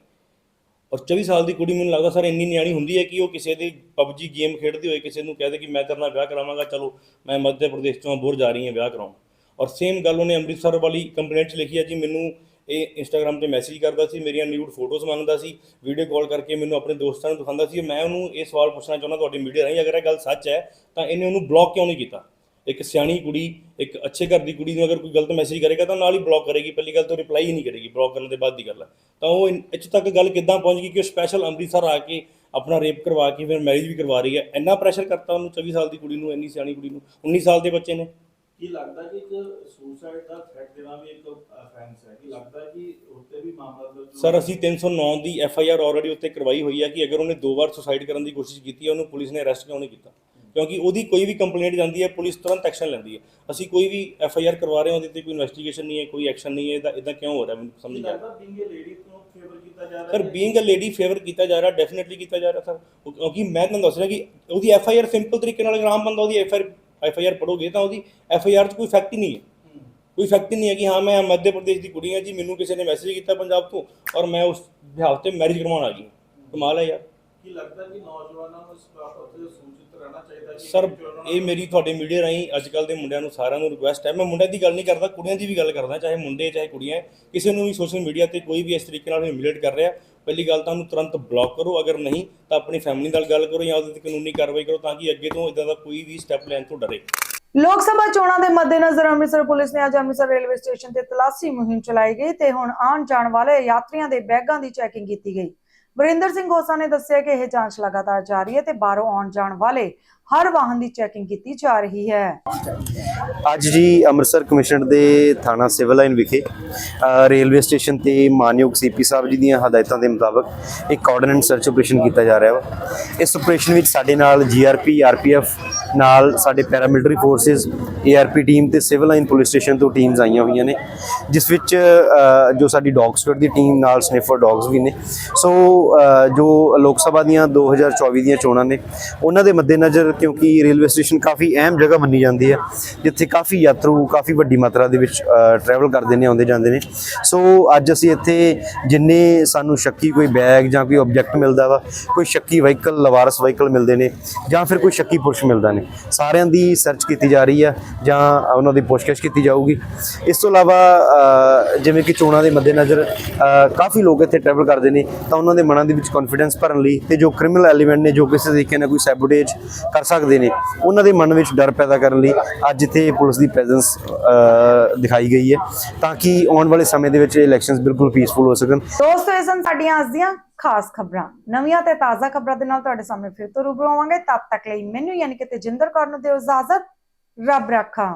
ਔਰ 24 ਸਾਲ ਦੀ ਕੁੜੀ ਮੈਨੂੰ ਲੱਗਦਾ ਸਰ ਇੰਨੀ ਨਿਆਣੀ ਹੁੰਦੀ ਹੈ ਕਿ ਉਹ ਕਿਸੇ ਦੀ ਪਬਜੀ ਗੇਮ ਖੇਡਦੀ ਹੋਏ ਕਿਸੇ ਨੂੰ ਕਹਦੇ ਕਿ ਮੈਂ ਤੇਰੇ ਨਾਲ ਵਿਆਹ ਕਰਾਵਾਂਗਾ, ਚਲੋ, ਮੈਂ ਮੱਧ ਪ੍ਰਦੇਸ਼ ਤੋਂ ਅਬੋਹਰ ਜਾ ਰਹੀ ਹਾਂ ਵਿਆਹ ਕਰਾਉਣ। ਔਰ ਸੇਮ ਗੱਲ ਉਹਨੇ ਅੰਮ੍ਰਿਤਸਰ ਵਾਲੀ ਕੰਪਲੇਂਟ 'ਚ ਲਿਖੀ ਹੈ ਜੀ, ਮੈਨੂੰ ਇਹ ਇੰਸਟਾਗ੍ਰam ਤੇ ਮੈਸੇਜ ਕਰਦਾ ਸੀ, ਮੇਰੀਆਂ ਨਿਊਡ ਫੋਟੋਜ਼ ਮੰਗਦਾ ਸੀ ਵੀਡੀਓ ਕਾਲ ਕਰਕੇ ਮੈਨੂੰ ਆਪਣੇ ਦੋਸਤਾਂ ਨੂੰ ਦਿਖਾਉਂਦਾ ਸੀ। ਮੈਂ ਉਹਨੂੰ ਇਹ ਸਵਾਲ ਪੁੱਛਣਾ ਚਾਹੁੰਦਾ, ਤੁਹਾਡੀ ਮੀਡੀਆ ਰਾਹੀਂ ਅਗਰ ਇਹ ਗੱਲ ਸੱਚ ਹੈ, ਤਾਂ ਇਹਨੇ ਉਹਨੂੰ ਬਲੌਕ ਕਿਉਂ ਨਹੀਂ ਕੀਤਾ? ਇੱਕ ਸਿਆਣੀ ਕੁੜੀ ਇੱਕ ਅੱਛੇ ਘਰ ਦੀ ਕੁੜੀ ਨੂੰ ਅਗਰ ਕੋਈ ਗਲਤ ਮੈਸੇਜ ਕਰੇਗਾ ਤਾਂ ਨਾਲ ਹੀ ਬਲੌਕ ਕਰੇਗੀ। ਪਹਿਲੀ ਗੱਲ ਤਾਂ ਰਿਪਲਾਈ ਹੀ ਨਹੀਂ ਕਰੇਗੀ ਬਲੌਕ ਕਰਨ ਦੇ ਬਾਅਦ ਦੀ ਗੱਲ ਹੈ ਤਾਂ ਉਹ ਇੱਥੇ ਤੱਕ ਗੱਲ ਕਿੱਦਾਂ ਪਹੁੰਚ ਗਈ ਕਿ ਉਹ ਸਪੈਸ਼ਲ ਅੰਮ੍ਰਿਤਸਰ ਆ ਕੇ ਆਪਣਾ ਰੇਪ ਕਰਵਾ ਕੇ ਫਿਰ ਮੈਰਿਜ ਵੀ ਕਰਵਾ ਰਹੀ ਹੈ। ਇੰਨਾ ਪ੍ਰੈਸ਼ਰ ਕਰਤਾ ਉਹਨੂੰ 24 ਸਾਲ ਦੀ ਕੁੜੀ ਨੂੰ ਇੰਨੀ ਸਿਆਣੀ ਕੁੜੀ ਨੂੰ 19 ਸਾਲ ਦੇ ਬੱਚੇ ਨੇ। ਕੀ ਲੱਗਦਾ ਕਿ ਇੱਕ ਸੁਸਾਈਡ ਦਾ ਥ੍ਰੈਟ ਦੇਣਾ ਵੀ ਇੱਕ ਅਫੈਂਸ ਹੈ? ਕਿ ਲੱਗਦਾ ਕਿ ਉੱਤੇ ਵੀ ਮਾਮਲਾ ਦਰਜ ਸਰ ਅਸੀਂ 309 ਦੀ ਐਫ ਆਈ ਆਰ ਆਲਰੇਡੀ ਉੱਤੇ ਕਰਵਾਈ ਹੋਈ ਹੈ ਕਿ ਅਗਰ ਉਹਨੇ ਦੋ ਵਾਰ ਸੁਸਾਈਡ ਕਰਨ ਦੀ ਕੋਸ਼ਿਸ਼ ਕੀਤੀ ਹੈ ਉਹਨੂੰ ਪੁਲਿਸ ਨੇ ਅਰੈਸਟ ਕਿਉਂ ਨਹੀਂ ਕੀਤਾ? ਕਿਉਂਕਿ ਉਹਦੀ ਕੋਈ ਵੀ ਕੰਪਲੇਂਟ ਜਾਂਦੀ ਹੈ ਪੁਲਿਸ ਤੁਰੰਤ ਐਕਸ਼ਨ ਲੈਂਦੀ ਹੈ। ਅਸੀਂ ਕੋਈ ਵੀ ਐਫ ਆਈ ਆਰ ਕਰਵਾ ਰਹੇ ਹਾਂ ਉਹਦੇ ਤੇ ਕੋਈ ਇਨਵੈਸਟੀਗੇਸ਼ਨ ਨਹੀਂ ਹੈ ਕੋਈ ਐਕਸ਼ਨ ਨਹੀਂ ਹੈ ਇਹਦਾ ਇਦਾਂ ਕਿਉਂ ਹੋ ਰਿਹਾ ਮੈਨੂੰ ਸਮਝ ਨਹੀਂ ਆ ਲੱਗਦਾ ਬੀਂਗ ਏ ਲੇਡੀ ਤੋਂ ਫੇਵਰ ਕੀਤਾ ਜਾ ਰਿਹਾ sir? Being a lady favour ਕੀਤਾ ਜਾ ਰਿਹਾ ਡੈਫੀਨਿਟਲੀ ਕੀਤਾ ਜਾ ਰਿਹਾ ਸਰ। ਕਿਉਂਕਿ ਮੈਂ ਤੁਹਾਨੂੰ ਦੱਸ ਰਿਹਾ ਕਿ ਉਹਦੀ ਐਫ ਆਈ ਆਰ ਸਿੰਪਲ ਤਰੀਕੇ ਨਾਲ ਅਗਰ ਆਮ ਬੰਦਾ ਉਹਦੀ F I F I R ਪੜੋਗੇ ਤਾਂ ਉਹਦੀ ਐਫ ਆਈ ਆਰ 'ਚ ਕੋਈ ਫੈਕਟ ਹੀ ਨਹੀਂ ਹੈ। ਕੋਈ ਫੈਕਟ ਹੀ ਨਹੀਂ ਹੈ ਕਿ ਹਾਂ ਮੈਂ ਮੱਧ ਪ੍ਰਦੇਸ਼ ਦੀ ਕੁੜੀ ਹਾਂ ਜੀ ਮੈਨੂੰ ਕਿਸੇ ਨੇ ਮੈਸੇਜ ਕੀਤਾ ਪੰਜਾਬ ਤੋਂ ਔਰ ਮੈਂ ਉਸ ਬਿਹਾਫ ਤੇ ਮੈਰਿਜ ਕਰਵਾਉਣ ਆ ਗਈ ਕਮਾਲ ਹੈ ਯਾਰ। ਕੀ ਲੱਗਦਾ ਕਿ ਨੌਜਵਾਨਾਂ ਨੂੰ ਇਸ ਬਾਬਤ ਕਿ ਸਰ ਇਹ ਮੇਰੀ ਤੁਹਾਡੇ ਮੀਡੀਆ ਰਾਹੀਂ ਅੱਜ ਕੱਲ ਦੇ ਮੁੰਡਿਆਂ ਨੂੰ ਸਾਰਿਆਂ ਨੂੰ ਰਿਕੁਐਸਟ ਹੈ। ਮੈਂ ਮੁੰਡਿਆਂ ਦੀ ਗੱਲ ਨਹੀਂ ਕਰਦਾ ਕੁੜੀਆਂ ਦੀ ਵੀ ਗੱਲ ਕਰਦਾ ਚਾਹੇ ਮੁੰਡੇ ਚਾਹੇ ਕੁੜੀਆਂ। ਕਿਸੇ ਨੂੰ ਵੀ ਸੋਸ਼ਲ ਮੀਡੀਆ ਤੇ ਕੋਈ ਵੀ ਇਸ ਤਰੀਕੇ ਨਾਲ ਹਿਮਿਲੇਟ ਕਰ ਰਿਹਾ ਪਹਿਲੀ ਗੱਲ ਤਾਂ ਉਹਨੂੰ ਤੁਰੰਤ ਬਲੌਕ ਕਰੋ। ਅਗਰ ਨਹੀਂ ਤਾਂ ਆਪਣੀ ਫੈਮਿਲੀ ਨਾਲ ਗੱਲ ਕਰੋ ਜਾਂ ਉਹਦੇ ਤੇ ਕਾਨੂੰਨੀ ਕਾਰਵਾਈ ਕਰੋ ਤਾਂ ਕਿ ਅੱਗੇ ਤੋਂ ਇਦਾਂ ਦਾ ਕੋਈ ਵੀ ਸਟੈਪ ਲੈਣ ਤੋਂ ਡਰੇ। ਲੋਕ ਸਭਾ ਚੋਣਾਂ ਦੇ ਮੱਦੇਨਜ਼ਰ ਅੰਮ੍ਰਿਤਸਰ ਪੁਲਿਸ ਨੇ ਅੱਜ ਅੰਮ੍ਰਿਤਸਰ ਰੇਲਵੇ ਸਟੇਸ਼ਨ ਤੇ ਤਲਾਸ਼ੀ ਮੁਹਿੰਮ ਚਲਾਈ ਗਈ ਤੇ ਹੁਣ ਆਉਣ ਜਾਣ ਵਾਲੇ ਯਾਤਰੀਆਂ ਦੇ ਬੈਗਾਂ ਦੀ ਚੈਕਿੰਗ ਕੀਤੀ ਗਈ। ਵਰਿੰਦਰ ਸਿੰਘ ਹੋਸਾ ਨੇ ਦੱਸਿਆ ਕਿ ਇਹ ਜਾਂਚ ਲਗਾਤਾਰ ਜਾਰੀ ਹੈ ਤੇ ਬਾਹਰੋਂ ਆਉਣ ਜਾਣ ਵਾਲੇ ਹਰ ਵਾਹਨ ਦੀ ਚੈਕਿੰਗ ਕੀਤੀ ਜਾ ਰਹੀ ਹੈ। ਅੱਜ ਜੀ ਅੰਮ੍ਰਿਤਸਰ ਕਮਿਸ਼ਨਰ ਦੇ ਥਾਣਾ ਸਿਵਲ ਲਾਈਨ ਵਿਖੇ ਰੇਲਵੇ ਸਟੇਸ਼ਨ ਤੇ ਮਾਨਯੋਗ ਸੀਪੀ ਸਾਹਿਬ ਜੀ ਦੀਆਂ ਹਦਾਇਤਾਂ ਦੇ ਮੁਤਾਬਕ ਇੱਕ ਕੋਆਰਡੀਨੇਟ ਸਰਚ ਆਪਰੇਸ਼ਨ ਕੀਤਾ ਜਾ ਰਿਹਾ ਵਾ। ਇਸ ਆਪਰੇਸ਼ਨ ਵਿੱਚ ਸਾਡੇ ਨਾਲ ਜੀਆਰਪੀ ਆਰਪੀਐਫ ਨਾਲ ਸਾਡੇ ਪੈਰਾਮਿਲਟਰੀ ਫੋਰਸਿਸ ਏਆਰਪੀ ਟੀਮ ਤੇ ਸਿਵਲ ਲਾਈਨ ਪੁਲਿਸ ਸਟੇਸ਼ਨ ਤੋਂ ਟੀਮਸ ਆਈਆਂ ਹੋਈਆਂ ਨੇ, ਜਿਸ ਵਿੱਚ ਜੋ ਸਾਡੀ ਡੌਗ ਸਕੁਐਡ ਦੀ ਟੀਮ ਨਾਲ ਸਨਿਫਰ ਡੌਗਸ ਵੀ ਨੇ। ਸੋ ਜੋ ਲੋਕ ਸਭਾ ਦੀਆਂ 2024 ਦੀਆਂ ਚੋਣਾਂ ਨੇ, ਉਹਨਾਂ ਦੇ ਮੱਦੇਨਜ਼ਰ ਕਿਉਂਕਿ ਰੇਲਵੇ ਸਟੇਸ਼ਨ ਕਾਫੀ ਅਹਿਮ ਜਗ੍ਹਾ ਮੰਨੀ ਜਾਂਦੀ ਹੈ, ਜਿੱਥੇ ਕਾਫੀ ਯਾਤਰੂ ਕਾਫੀ ਵੱਡੀ ਮਾਤਰਾ ਦੇ ਵਿੱਚ ਟਰੈਵਲ ਕਰਦੇ ਨੇ, ਆਉਂਦੇ ਜਾਂਦੇ ਨੇ। ਸੋ ਅੱਜ ਅਸੀਂ ਇੱਥੇ ਜਿੰਨੇ ਸਾਨੂੰ ਸ਼ੱਕੀ ਕੋਈ ਬੈਗ ਜਾਂ ਕੋਈ ਆਬਜੈਕਟ ਮਿਲਦਾ ਵਾ, ਕੋਈ ਸ਼ੱਕੀ ਵਹੀਕਲ ਲਵਾਰਸ ਵਹੀਕਲ ਮਿਲਦੇ ਨੇ, ਜਾਂ ਫਿਰ ਕੋਈ ਸ਼ੱਕੀ ਪੁਰਸ਼ ਮਿਲਦਾ ਨੇ, ਸਾਰਿਆਂ ਦੀ ਸਰਚ ਕੀਤੀ ਜਾ ਰਹੀ ਹੈ, ਜਾਂ ਉਹਨਾਂ ਦੀ ਪੁੱਛਗਿੱਛ ਕੀਤੀ ਜਾਊਗੀ। ਇਸ ਤੋਂ ਇਲਾਵਾ ਜਿਵੇਂ ਕਿ ਚੋਣਾਂ ਦੇ ਮੱਦੇਨਜ਼ਰ ਕਾਫੀ ਲੋਕ ਇੱਥੇ ਟਰੈਵਲ ਕਰਦੇ ਨੇ, ਤਾਂ ਉਹਨਾਂ ਦੇ ਮਨਾਂ ਦੇ ਵਿੱਚ ਕੌਨਫੀਡੈਂਸ ਭਰਨ ਲਈ ਤੇ ਜੋ ਕ੍ਰਿਮੀਨਲ ਐਲੀਮੈਂਟ ਨੇ, ਜੋ ਕਿਸੇ ਤਰੀਕੇ ਨਾਲ ਕੋਈ ਸੈਬੋਟੇਜ ਕਰ ਸਕਦੇ ਨੇ ਉਹਨਾਂ ਦੇ ਮਨ ਵਿੱਚ ਡਰ ਪੈਦਾ ਕਰਨ ਲਈ ਅੱਜ ਇੱਥੇ ਪੁਲਿਸ ਦੀ ਪ੍ਰੈਜ਼ੈਂਸ ਦਿਖਾਈ ਗਈ ਹੈ ਤਾਂ ਕਿ ਆਉਣ ਵਾਲੇ ਸਮੇਂ ਦੇ ਵਿੱਚ ਇਲੈਕਸ਼ਨਸ ਬਿਲਕੁਲ ਪੀਸਫੁਲ ਹੋ ਸਕਣ। ਦੋਸਤੋ, ਇਹ ਸਨ ਸਾਡੀਆਂ ਅੱਜ ਦੀਆਂ ਖਾਸ ਖਬਰਾਂ। ਨਵੀਆਂ ਤੇ ਤਾਜ਼ਾ ਖਬਰਾਂ ਦੇ ਨਾਲ ਤੁਹਾਡੇ ਸਾਹਮਣੇ ਫਿਰ ਤੋਂ ਰੂਬਰੂ ਆਵਾਂਗੇ ਤਦ ਤੱਕ ਲਈ ਮੈਨੂੰ ਯਾਨੀ ਕਿ ਤੇਜਿੰਦਰ ਕੌਰ ਨੂੰ ਦਿਓ ਇਜਾਜ਼ਤ। ਰੱਬ ਰਾਖਾ।